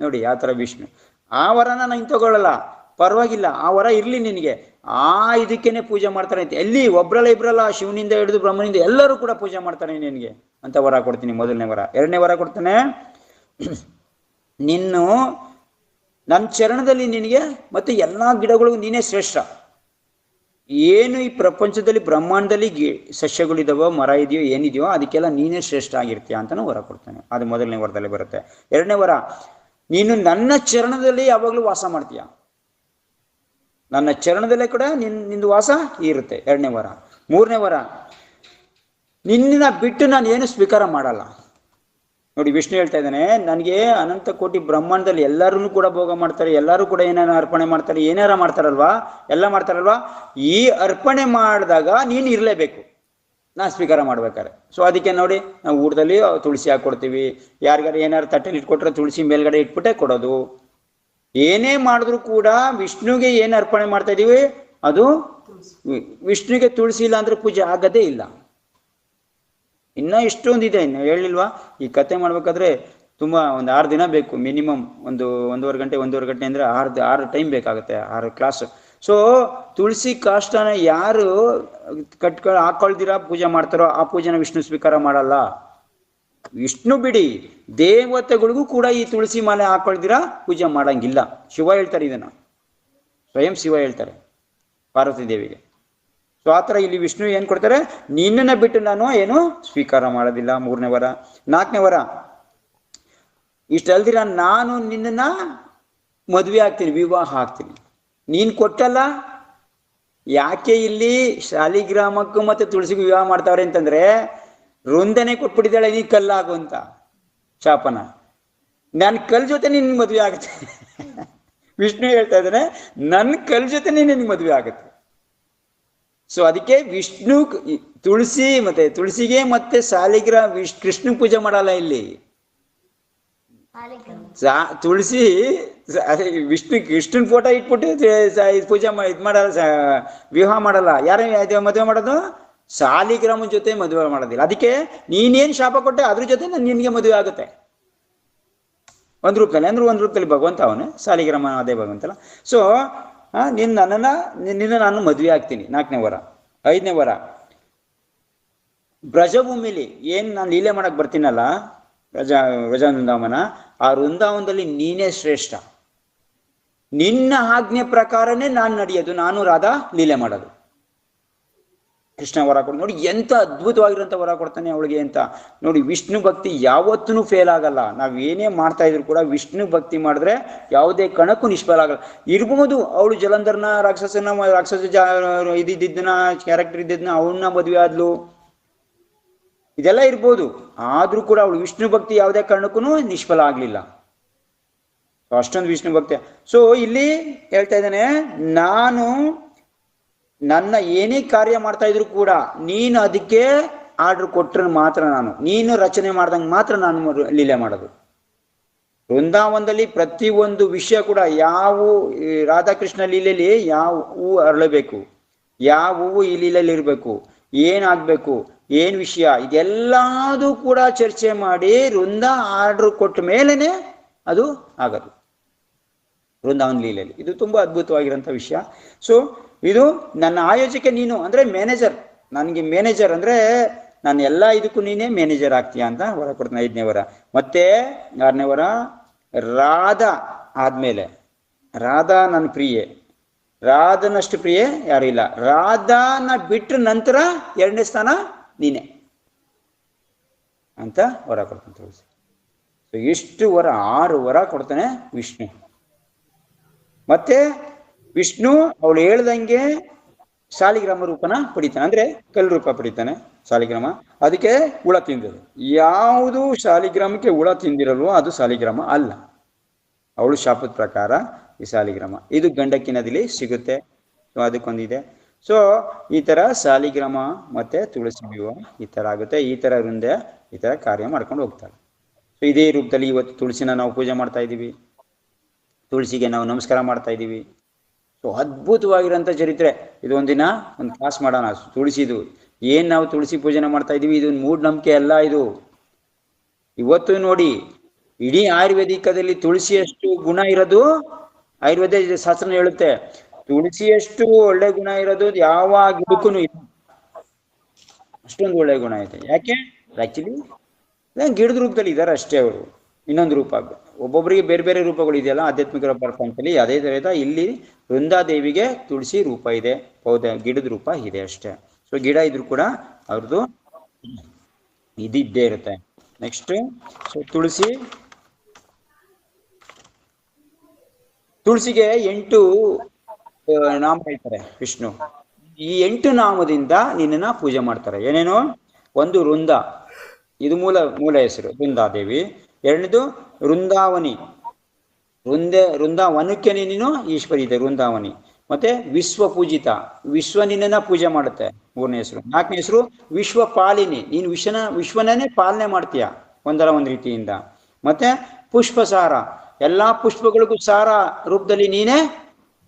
ನೋಡಿ, ಆ ಥರ ವಿಷ್ಣು. ಆ ವರನ ನಾನು ತಗೊಳ್ಳಲ್ಲ ಪರವಾಗಿಲ್ಲ, ಆ ವರ ಇರಲಿ ನಿನಗೆ. ಆ ಇದಕ್ಕೇನೆ ಪೂಜೆ ಮಾಡ್ತಾರೆ ಅಂತ. ಎಲ್ಲಿ? ಒಬ್ರಲ್ಲ ಇಬ್ರಲ್ಲ, ಶಿವನಿಂದ ಹಿಡಿದು ಬ್ರಹ್ಮನಿಂದ ಎಲ್ಲರೂ ಕೂಡ ಪೂಜೆ ಮಾಡ್ತಾರೆ ನಿನಗೆ. ಅಂತ ವರ ಕೊಡ್ತೀನಿ ಮೊದಲನೇ ವರ. ಎರಡನೇ ವರ ಕೊಡ್ತಾನೆ. ನಿನ್ನು ನನ್ನ ಚರಣದಲ್ಲಿ ನಿನಗೆ ಮತ್ತೆ ಎಲ್ಲಾ ಗಿಡಗಳಿಗೂ ನೀನೇ ಶ್ರೇಷ್ಠ. ಏನು ಈ ಪ್ರಪಂಚದಲ್ಲಿ ಬ್ರಹ್ಮಾಂಡದಲ್ಲಿ ಸಸ್ಯಗಳಿದಾವೋ, ಮರ ಇದೆಯೋ, ಏನಿದೆಯೋ, ಅದಕ್ಕೆಲ್ಲ ನೀನೇ ಶ್ರೇಷ್ಠ ಆಗಿರ್ತೀಯ ಅಂತಾನು ವರ ಕೊಡ್ತಾನೆ. ಅದು ಮೊದಲನೇ ವರದಲ್ಲಿ ಬರುತ್ತೆ. ಎರಡನೇ ವರ, ನೀನು ನನ್ನ ಚರಣದಲ್ಲಿ ಯಾವಾಗಲೂ ವಾಸ ಮಾಡ್ತೀಯ? ನನ್ನ ಚರಣದಲ್ಲೇ ಕೂಡ ನಿನ್, ನಿಂದು ವಾಸ ಇರುತ್ತೆ. ಎರಡನೇ ವರ. ಮೂರನೇ ವರ ನಿನ್ನ ಬಿಟ್ಟು ನಾನು ಏನು ಸ್ವೀಕಾರ ಮಾಡಲ್ಲ. ನೋಡಿ ವಿಷ್ಣು ಹೇಳ್ತಾ ಇದ್ದಾನೆ, ನನಗೆ ಅನಂತ ಕೋಟಿ ಬ್ರಹ್ಮಾಂಡದಲ್ಲಿ ಎಲ್ಲರೂ ಕೂಡ ಭೋಗ ಮಾಡ್ತಾರೆ, ಎಲ್ಲರೂ ಕೂಡ ಏನಾರ ಅರ್ಪಣೆ ಮಾಡ್ತಾರೆ, ಏನಾರ ಮಾಡ್ತಾರಲ್ವಾ? ಎಲ್ಲ ಮಾಡ್ತಾರಲ್ವಾ? ಈ ಅರ್ಪಣೆ ಮಾಡಿದಾಗ ನೀನು ಇರಲೇಬೇಕು. ನಾ ಸ್ವೀಕಾರ ಮಾಡ್ಬೇಕಾರೆ ಸೊ ಅದಕ್ಕೆ ನೋಡಿ, ನಾವು ಊಟದಲ್ಲಿ ತುಳಸಿ ಹಾಕೊಡ್ತೀವಿ. ಯಾರಿಗಾರು ಏನಾರು ತಟ್ಟೆಲಿ ಇಟ್ಕೊಟ್ರೆ ತುಳಸಿ ಮೇಲ್ಗಡೆ ಇಟ್ಬಿಟ್ಟೆ ಕೊಡೋದು. ಏನೇ ಮಾಡಿದ್ರು ಕೂಡ ವಿಷ್ಣುಗೆ ಏನು ಅರ್ಪಣೆ ಮಾಡ್ತಾ ಇದೀವಿ? ಅದು ವಿಷ್ಣುಗೆ ತುಳಸಿ ಇಲ್ಲ ಅಂದ್ರೆ ಪೂಜೆ ಆಗದೇ ಇಲ್ಲ. ಇನ್ನೂ ಇಷ್ಟೊಂದಿದೆ, ಇನ್ನು ಹೇಳಿಲ್ವಾ? ಈ ಕತೆ ಮಾಡ್ಬೇಕಾದ್ರೆ ತುಂಬ ಒಂದು ಆರು ದಿನ ಬೇಕು, ಮಿನಿಮಮ್ ಒಂದು ಒಂದೂವರೆ ಗಂಟೆ ಒಂದೂವರೆ ಗಂಟೆ ಅಂದರೆ ಆರು ಆರು ಟೈಮ್ ಬೇಕಾಗುತ್ತೆ, ಆರು ಕ್ಲಾಸ್. ಸೊ ತುಳಸಿ ಕಾಷ್ಟನ ಯಾರು ಕಟ್ಕ, ಹಾಕೊಳ್ದಿರಾ ಪೂಜೆ ಮಾಡ್ತಾರೋ, ಆ ಪೂಜೆನ ವಿಷ್ಣು ಸ್ವೀಕಾರ ಮಾಡಲ್ಲ. ವಿಷ್ಣು ಬಿಡಿ, ದೇವತೆಗಳಿಗೂ ಕೂಡ ಈ ತುಳಸಿ ಮಾಲೆ ಹಾಕೊಳ್ದಿರಾ, ಪೂಜೆ ಮಾಡಂಗಿಲ್ಲ. ಶಿವ ಹೇಳ್ತಾರೆ ಇದನ್ನ. ಸ್ವಯಂ ಶಿವ ಹೇಳ್ತಾರೆ, ಪಾರ್ವತಿ ದೇವಿಗೆ. ಸೊ ಆ ಥರ ಇಲ್ಲಿ ವಿಷ್ಣು ಏನು ಕೊಡ್ತಾರೆ? ನಿನ್ನನ್ನ ಬಿಟ್ಟು ನಾನು ಏನು ಸ್ವೀಕಾರ ಮಾಡೋದಿಲ್ಲ. ಮೂರನೇ ವರ. ನಾಲ್ಕನೇ ವರ. ಇಷ್ಟಲ್ದಿರ ನಾನು ನಿನ್ನನ್ನ ಮದುವೆ ಆಗ್ತೀನಿ, ವಿವಾಹ ಆಗ್ತೀನಿ. ನೀನು ಕೊಟ್ಟಲ್ಲ. ಯಾಕೆ ಇಲ್ಲಿ ಶಾಲಿಗ್ರಾಮಕ್ಕೂ ಮತ್ತೆ ತುಳಸಿಗೂ ವಿವಾಹ ಮಾಡ್ತಾವ್ರೆ ಅಂತಂದ್ರೆ, ವೃಂದನೆ ಕೊಟ್ಬಿಟ್ಟಿದ್ದಾಳೆ ನೀ ಕಲ್ಲಾಗು ಅಂತ. ಶಾಪನ. ನನ್ನ ಕಲ್ ಜೊತೆ ನಿನ್ನ ಮದುವೆ ಆಗುತ್ತೆ. ವಿಷ್ಣು ಹೇಳ್ತಾ ಇದ್ದಾನೆ ನನ್ನ ಕಲ್ ಜೊತೆ ನಿನ್ ಮದುವೆ ಆಗುತ್ತೆ. ಸೊ ಅದಕ್ಕೆ ವಿಷ್ಣು ತುಳಸಿ ಮತ್ತೆ ತುಳಸಿಗೆ ಮತ್ತೆ ಸಾಲಿಗ್ರ ವಿಶ್ ಕೃಷ್ಣ ಪೂಜೆ ಮಾಡಲ್ಲ ಇಲ್ಲಿ. ತುಳಸಿ ವಿಷ್ಣು ಕೃಷ್ಣನ್ ಫೋಟೋ ಇಟ್ಬಿಟ್ಟು ಪೂಜೆ ಇದ್ ಮಾಡಲ್ಲ ವಿವಾಹ ಮಾಡಲ್ಲ. ಯಾರು ಮದುವೆ ಮಾಡೋದು? ಸಾಲಿಗ್ರಾಮನ್ ಜೊತೆ ಮದುವೆ ಮಾಡೋದಿಲ್ಲ. ಅದಕ್ಕೆ ನೀನೇನ್ ಶಾಪ ಕೊಟ್ಟೆ ಅದ್ರ ಜೊತೆ ನಾನ್ ನಿನ್ಗೆ ಮದುವೆ ಆಗುತ್ತೆ. ಒಂದ್ ರೂಪದಲ್ಲಿ ಅಂದ್ರೆ ಒಂದ್ ರೂಪದಲ್ಲಿ ಭಗವಂತ ಅವನು ಸಾಲಿಗ್ರಾಮ ಅದೇ ಭಗವಂತಲ್ಲ ಸೊ ನಿನ್ನ ನನ್ನನ್ನ ನಿನ್ನ ನಾನು ಮದ್ವೆ ಆಗ್ತೀನಿ. ನಾಲ್ಕನೇ ವರ. ಐದನೇ ವರ. ಬ್ರಜಭೂಮಿಲಿ ಏನ್ ನಾನು ಲೀಲೆ ಮಾಡಕ್ ಬರ್ತೀನಲ್ಲ, ರಜ ರಜಾ ಆ ವೃಂದಾವನದಲ್ಲಿ ನೀನೇ ಶ್ರೇಷ್ಠ. ನಿನ್ನ ಆಜ್ಞೆ ಪ್ರಕಾರನೇ ನಾನು ನಡೆಯೋದು. ನಾನು ರಾಧಾ ಲೀಲೆ ಮಾಡೋದು. ಕೃಷ್ಣ ವರ ಕೊಡ್. ನೋಡಿ ಎಂತ ಅದ್ಭುತವಾಗಿರುವಂತ ವರ ಕೊಡ್ತಾನೆ ಅವಳಿಗೆ ಅಂತ. ನೋಡಿ ವಿಷ್ಣು ಭಕ್ತಿ ಯಾವತ್ತೂ ಫೇಲ್ ಆಗಲ್ಲ. ನಾವು ಏನೇ ಮಾಡ್ತಾ ಇದ್ರು ಕೂಡ ವಿಷ್ಣು ಭಕ್ತಿ ಮಾಡಿದ್ರೆ ಯಾವುದೇ ಕಣಕ್ಕೂ ನಿಷ್ಫಲ ಆಗಲ್ಲ. ಇರ್ಬೋದು ಅವಳು ಜಲಂಧರ್ನ ರಾಕ್ಷಸನ, ರಾಕ್ಷಸ ಜಾ ಇದಿದ್ದನ್ನ ಕ್ಯಾರೆಕ್ಟರ್ ಇದ್ದಿದ್ನ ಅವಳನ್ನ ಮದುವೆ ಆದ್ಲು. ಇದೆಲ್ಲ ಇರ್ಬೋದು. ಆದ್ರೂ ಕೂಡ ಅವಳು ವಿಷ್ಣು ಭಕ್ತಿ ಯಾವುದೇ ಕಾರಣಕ್ಕೂ ನಿಷ್ಫಲ ಆಗ್ಲಿಲ್ಲ. ಅಷ್ಟೊಂದು ವಿಷ್ಣು ಭಕ್ತಿ. ಸೊ ಇಲ್ಲಿ ಹೇಳ್ತಾ ಇದ್ದಾನೆ, ನಾನು ನನ್ನ ಏನೇ ಕಾರ್ಯ ಮಾಡ್ತಾ ಇದ್ರು ಕೂಡ ನೀನು ಅದಕ್ಕೆ ಆರ್ಡರ್ ಕೊಟ್ರೆ ಮಾತ್ರ ನಾನು. ನೀನು ರಚನೆ ಮಾಡ್ದಂಗೆ ಮಾತ್ರ ನಾನು ಲೀಲೆ ಮಾಡೋದು. ವೃಂದಾವನದಲ್ಲಿ ಪ್ರತಿ ಒಂದು ವಿಷಯ ಕೂಡ ಯಾವ ರಾಧಾಕೃಷ್ಣ ಲೀಲೆಯಲ್ಲಿ ಯಾವ ಹೂವು ಅರಳಬೇಕು, ಯಾವ ಹೂವು ಈ ಲೀಲೆಯಲ್ಲಿ ಇರಬೇಕು, ಏನಾಗಬೇಕು, ಏನು ವಿಷಯ, ಇದೆಲ್ಲದೂ ಕೂಡ ಚರ್ಚೆ ಮಾಡಿ ವೃಂದ ಆರ್ಡರ್ ಕೊಟ್ಟ ಮೇಲೇನೆ ಅದು ಆಗೋದು. ವೃಂದಾವನ ಲೀಲೆಯಲ್ಲಿ. ಇದು ತುಂಬಾ ಅದ್ಭುತವಾಗಿರೋಂಥ ವಿಷಯ. ಸೊ ಇದು ನನ್ನ ಆಯೋಜಕ ನೀನು ಅಂದ್ರೆ ಮ್ಯಾನೇಜರ್ ನನಗೆ ಮ್ಯಾನೇಜರ್ ಅಂದ್ರೆ ನಾನು ಎಲ್ಲ ಇದಕ್ಕೂ ನೀನೇ ಮ್ಯಾನೇಜರ್ ಆಗ್ತೀಯಾ ಅಂತ ವರ ಕೊಡ್ತಾನೆ ಐದನೇ ವರ. ಮತ್ತೆ ಆರನೇ ವರ, ರಾಧಾ ಆದ್ಮೇಲೆ. ರಾಧಾ ನನ್ನ ಪ್ರಿಯೆ. ರಾಧನಷ್ಟು ಪ್ರಿಯೆ ಯಾರು ಇಲ್ಲ. ರಾಧಾನ ಬಿಟ್ಟ ನಂತರ ಎರಡನೇ ಸ್ಥಾನ ನೀನೆ. ಅಂತ ವರ ಕೊಡ್ತಾನೆ ತುಳಸಿ ಇಷ್ಟು ವರ, ಆರು ವರ ಕೊಡ್ತಾನೆ ವಿಷ್ಣು. ಮತ್ತೆ ವಿಷ್ಣು ಅವಳು ಹೇಳ್ದಂಗೆ ಶಾಲಿಗ್ರಾಮ ರೂಪನ ಪಡಿತಾನೆ. ಅಂದ್ರೆ ಕಲ್ ರೂಪ ಪಡಿತಾನೆ ಸಾಲಿಗ್ರಾಮ ಅದಕ್ಕೆ ಹುಳ ತಿಂದದು ಯಾವುದು ಶಾಲಿಗ್ರಾಮಕ್ಕೆ ಹುಳ ತಿಂದಿರಲ್ವೋ ಅದು ಸಾಲಿಗ್ರಾಮ ಅಲ್ಲ. ಅವಳು ಶಾಪದ ಪ್ರಕಾರ ಈ ಸಾಲಿಗ್ರಾಮ ಇದು ಗಂಡಕ್ಕಿ ನದಿಲಿ ಸಿಗುತ್ತೆ. ಸೊ ಅದಕ್ಕೊಂದಿದೆ. ಸೊ ಈ ತರ ಸಾಲಿಗ್ರಾಮ ಮತ್ತೆ ತುಳಸಿ ವಿವ ಈ ತರ ಆಗುತ್ತೆ. ಈ ತರ ವೃಂದ ಈ ತರ ಕಾರ್ಯ ಮಾಡ್ಕೊಂಡು ಹೋಗ್ತಾಳೆ. ಸೊ ಇದೇ ರೂಪದಲ್ಲಿ ಇವತ್ತು ತುಳಸಿನ ನಾವು ಪೂಜೆ ಮಾಡ್ತಾ ಇದ್ದೀವಿ. ತುಳಸಿಗೆ ನಾವು ನಮಸ್ಕಾರ ಮಾಡ್ತಾ ಇದ್ದೀವಿ. ಸೊ ಅದ್ಭುತವಾಗಿರೋಂಥ ಚರಿತ್ರೆ. ಇದು ಒಂದಿನ ಒಂದು ಕ್ಲಾಸ್ ಮಾಡೋಣ. ತುಳಸಿದು ಏನು ನಾವು ತುಳಸಿ ಪೂಜನೆ ಮಾಡ್ತಾ ಇದೀವಿ ಇದು ಮೂಢನಂಬಿಕೆ ಅಲ್ಲ ಇದು. ಇವತ್ತು ನೋಡಿ, ಇಡೀ ಆಯುರ್ವೇದಿಕದಲ್ಲಿ ತುಳಸಿಯಷ್ಟು ಗುಣ ಇರೋದು, ಆಯುರ್ವೇದ ಶಾಸ್ತ್ರ ಹೇಳುತ್ತೆ, ತುಳಸಿಯಷ್ಟು ಒಳ್ಳೆ ಗುಣ ಇರೋದು ಯಾವ ಗಿಡಕ್ಕೂ ಇಲ್ಲ. ಅಷ್ಟೊಂದು ಒಳ್ಳೆ ಗುಣ ಇದೆ. ಯಾಕೆ? ಆಕ್ಚುಲಿ ಗಿಡದ ರೂಪದಲ್ಲಿ ಇದ್ದಾರೆ ಅಷ್ಟೇ ಅವರು. ಇನ್ನೊಂದು ರೂಪ ಒಬ್ಬೊಬ್ಬರಿಗೆ ಬೇರೆ ಬೇರೆ ರೂಪಗಳು ಇದೆಯಲ್ಲ ಆಧ್ಯಾತ್ಮಿಕ ಪ್ರಪಂಚದಲ್ಲಿ ಅದೇ ಥರದ ಇಲ್ಲಿ ವೃಂದಾದೇವಿಗೆ ತುಳಸಿ ರೂಪ ಇದೆ, ಹೌದಾ, ಗಿಡದ ರೂಪ ಇದೆ ಅಷ್ಟೇ. ಸೊ ಗಿಡ ಇದ್ರು ಕೂಡ ಅವ್ರದ್ದು ಇದಿದ್ದೇ ಇರುತ್ತೆ. ನೆಕ್ಸ್ಟ್ ಸೊ ತುಳಸಿ. ತುಳಸಿಗೆ ಎಂಟು ನಾಮ ಹೇಳ್ತಾರೆ ವಿಷ್ಣು. ಈ ಎಂಟು ನಾಮದಿಂದ ನಿನ್ನನ್ನ ಪೂಜೆ ಮಾಡ್ತಾರೆ. ಏನೇನು? ಒಂದು ವೃಂದ. ಇದು ಮೂಲ ಮೂಲ ಹೆಸರು, ವೃಂದಾದೇವಿ. ಎರಡನೇದು ವೃಂದಾವನಿ. ವೃಂದೆ, ವೃಂದಾವನಕ್ಕೆ ನೀನು ಈಶ್ವರಿ ಇದೆ, ವೃಂದಾವನಿ. ಮತ್ತೆ ವಿಶ್ವ ಪೂಜಿತ ವಿಶ್ವ ನಿನ್ನ ಪೂಜೆ ಮಾಡುತ್ತೆ, ಮೂರನೇ ಹೆಸರು. ನಾಲ್ಕನೇ ಹೆಸರು ವಿಶ್ವ ಪಾಲಿನಿ ನೀನು ವಿಶ್ವನ ವಿಶ್ವನೇ ಪಾಲನೆ ಮಾಡ್ತೀಯ? ಒಂದರ ಒಂದು ರೀತಿಯಿಂದ. ಮತ್ತೆ ಪುಷ್ಪಸಾರ. ಎಲ್ಲಾ ಪುಷ್ಪಗಳಿಗೂ ಸಾರ ರೂಪದಲ್ಲಿ ನೀನೇ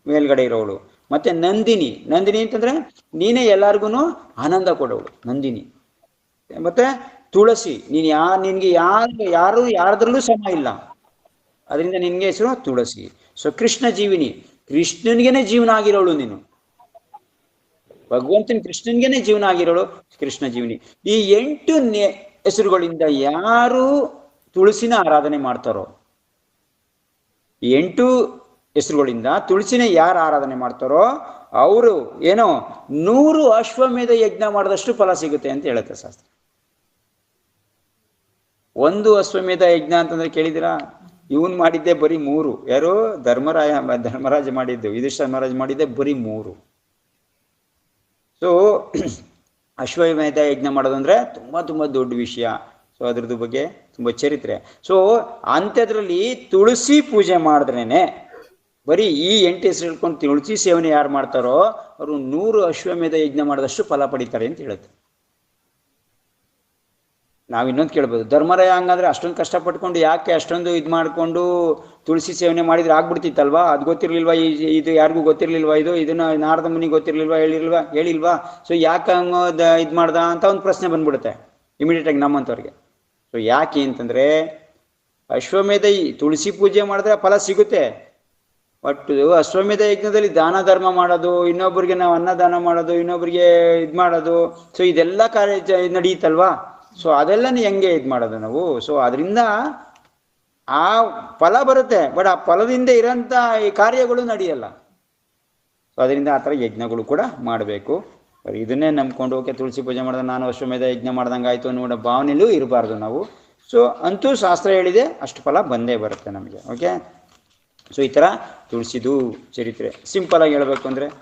ಮೇಲ್ಗಡೆ ಇರೋವಳು ಮತ್ತೆ ನಂದಿನಿ. ನಂದಿನಿ ಅಂತಂದ್ರೆ ನೀನೇ ಎಲ್ಲಾರ್ಗು ಆನಂದ ಕೊಡೋಳು, ನಂದಿನಿ. ಮತ್ತೆ ತುಳಸಿ, ನೀನು ಯಾ, ನಿನ್ಗೆ ಯಾರು ಯಾರು, ಯಾರದ್ರಲ್ಲೂ ಸಮ ಇಲ್ಲ. ಅದರಿಂದ ನಿನ್ಗೆ ಹೆಸರು ತುಳಸಿ. ಸೊ ಕೃಷ್ಣ ಜೀವಿನಿ. ಕೃಷ್ಣನ್ಗೆನೆ ಜೀವನ ಆಗಿರೋಳು ನೀನು. ಭಗವಂತನ ಕೃಷ್ಣನ್ಗೆನೆ ಜೀವನ ಆಗಿರೋಳು ಕೃಷ್ಣ ಜೀವಿನಿ. ಈ ಎಂಟು ಹೆಸರುಗಳಿಂದ ಯಾರು ತುಳಸಿನ ಆರಾಧನೆ ಮಾಡ್ತಾರೋ? ಎಂಟು ಹೆಸರುಗಳಿಂದ ತುಳಸಿನ ಯಾರು ಆರಾಧನೆ ಮಾಡ್ತಾರೋ? ಅವರು, ಏನೋ, ನೂರು ಅಶ್ವಮೇಧ ಯಜ್ಞ ಮಾಡಿದಷ್ಟು ಫಲ ಸಿಗುತ್ತೆ ಅಂತ ಹೇಳುತ್ತೆ ಶಾಸ್ತ್ರ. ಒಂದು ಅಶ್ವಮೇಧ ಯಜ್ಞ ಅಂತಂದ್ರೆ ಕೇಳಿದಿರಾ ಇವನ್ ಮಾಡಿದ್ದೆ ಬರೀ ಮೂರು. ಯಾರು? ಧರ್ಮರಾಯ, ಧರ್ಮರಾಜ ಮಾಡಿದ್ದು. ಯುಧಿಷ್ಠ ಧರ್ಮರಾಜ ಮಾಡಿದ್ದೆ ಬರೀ ಮೂರು. ಸೊ ಅಶ್ವಮೇಧ ಯಜ್ಞ ಮಾಡೋದಂದ್ರೆ ತುಂಬಾ ತುಂಬಾ ದೊಡ್ಡ ವಿಷಯ. ಸೊ ಅದ್ರದ್ದು ಬಗ್ಗೆ ತುಂಬಾ ಚರಿತ್ರೆ. ಸೊ ಅಂಥದ್ರಲ್ಲಿ ತುಳಸಿ ಪೂಜೆ ಮಾಡಿದ್ರೇನೆ, ಬರೀ ಈ ಎಂಟು ಹೆಸರು ಹೇಳ್ಕೊಂಡು ತುಳಸಿ ಸೇವನೆ ಯಾರು ಮಾಡ್ತಾರೋ, ಅವರು ನೂರು ಅಶ್ವಮೇಧ ಯಜ್ಞ ಮಾಡಿದಷ್ಟು ಫಲ ಪಡಿತಾರೆ ಅಂತ ಹೇಳುತ್ತೆ. ನಾವು ಇನ್ನೊಂದು ಕೇಳ್ಬೋದು. ಧರ್ಮರಾಯ ಹಂಗಂದ್ರೆ ಅಷ್ಟೊಂದು ಕಷ್ಟಪಟ್ಕೊಂಡು ಯಾಕೆ ಅಷ್ಟೊಂದು ಇದು ಮಾಡಿಕೊಂಡು ತುಳಸಿ ಸೇವನೆ ಮಾಡಿದ್ರೆ ಆಗ್ಬಿಡ್ತಿತ್ತಲ್ವಾ? ಅದು ಗೊತ್ತಿರ್ಲಿಲ್ವಾ? ಇದು ಯಾರಿಗೂ ಗೊತ್ತಿರ್ಲಿಲ್ವಾ ಇದು? ಇದನ್ನ ನಾರದ ಮುನಿಗೆ ಗೊತ್ತಿರ್ಲಿಲ್ವಾ? ಹೇಳಿಲ್ವಾ ಹೇಳಿಲ್ವಾ? ಸೊ ಯಾಕೆ ಹಂಗ ಇದು ಮಾಡ್ದ ಅಂತ ಒಂದು ಪ್ರಶ್ನೆ ಬಂದ್ಬಿಡುತ್ತೆ ಇಮಿಡಿಯೇಟ್ ಆಗಿ ನಮ್ಮಂಥವ್ರಿಗೆ ಸೊ ಯಾಕೆ ಅಂತಂದ್ರೆ ಅಶ್ವಮೇಧ ತುಳಸಿ ಪೂಜೆ ಮಾಡಿದ್ರೆ ಫಲ ಸಿಗುತ್ತೆ. ಬಟ್ ಅಶ್ವಮೇಧ ಯಜ್ಞದಲ್ಲಿ ದಾನ ಧರ್ಮ ಮಾಡೋದು ಇನ್ನೊಬ್ಬರಿಗೆ ನಾವು ಅನ್ನದಾನ ಮಾಡೋದು ಇನ್ನೊಬ್ಬರಿಗೆ ಇದು ಮಾಡೋದು ಸೊ ಇದೆಲ್ಲ ಕಾರ್ಯ ನಡೆಯುತ್ತಲ್ವಾ ಸೊ ಅದೆಲ್ಲನೇ ಹೆಂಗೆ ಇದು ಮಾಡೋದು ನಾವು? ಸೊ ಅದರಿಂದ ಆ ಫಲ ಬರುತ್ತೆ, ಬಟ್ ಆ ಫಲದಿಂದ ಇರೋಂಥ ಈ ಕಾರ್ಯಗಳು ನಡೆಯಲ್ಲ. ಸೊ ಅದರಿಂದ ಆ ಥರ ಯಜ್ಞಗಳು ಕೂಡ ಮಾಡಬೇಕು. ಇದನ್ನೇ ನಂಬ್ಕೊಂಡು, ಓಕೆ, ತುಳಸಿ ಪೂಜೆ ಮಾಡಿದ ನಾನು ಅಶ್ವಮೇಧ ಯಜ್ಞ ಮಾಡ್ದಂಗೆ ಆಯಿತು ಅನ್ನೋ ಭಾವನೆಯಲ್ಲೂ ಇರಬಾರ್ದು ನಾವು. ಸೊ ಅಂತೂ ಶಾಸ್ತ್ರ ಹೇಳಿದೆ, ಅಷ್ಟು ಫಲ ಬಂದೇ ಬರುತ್ತೆ ನಮಗೆ, ಓಕೆ? ಸೊ ಈ ಥರ ತುಳಸಿದು ಚರಿತ್ರೆ. ಸಿಂಪಲ್ ಆಗಿ ಹೇಳಬೇಕು ಅಂದರೆ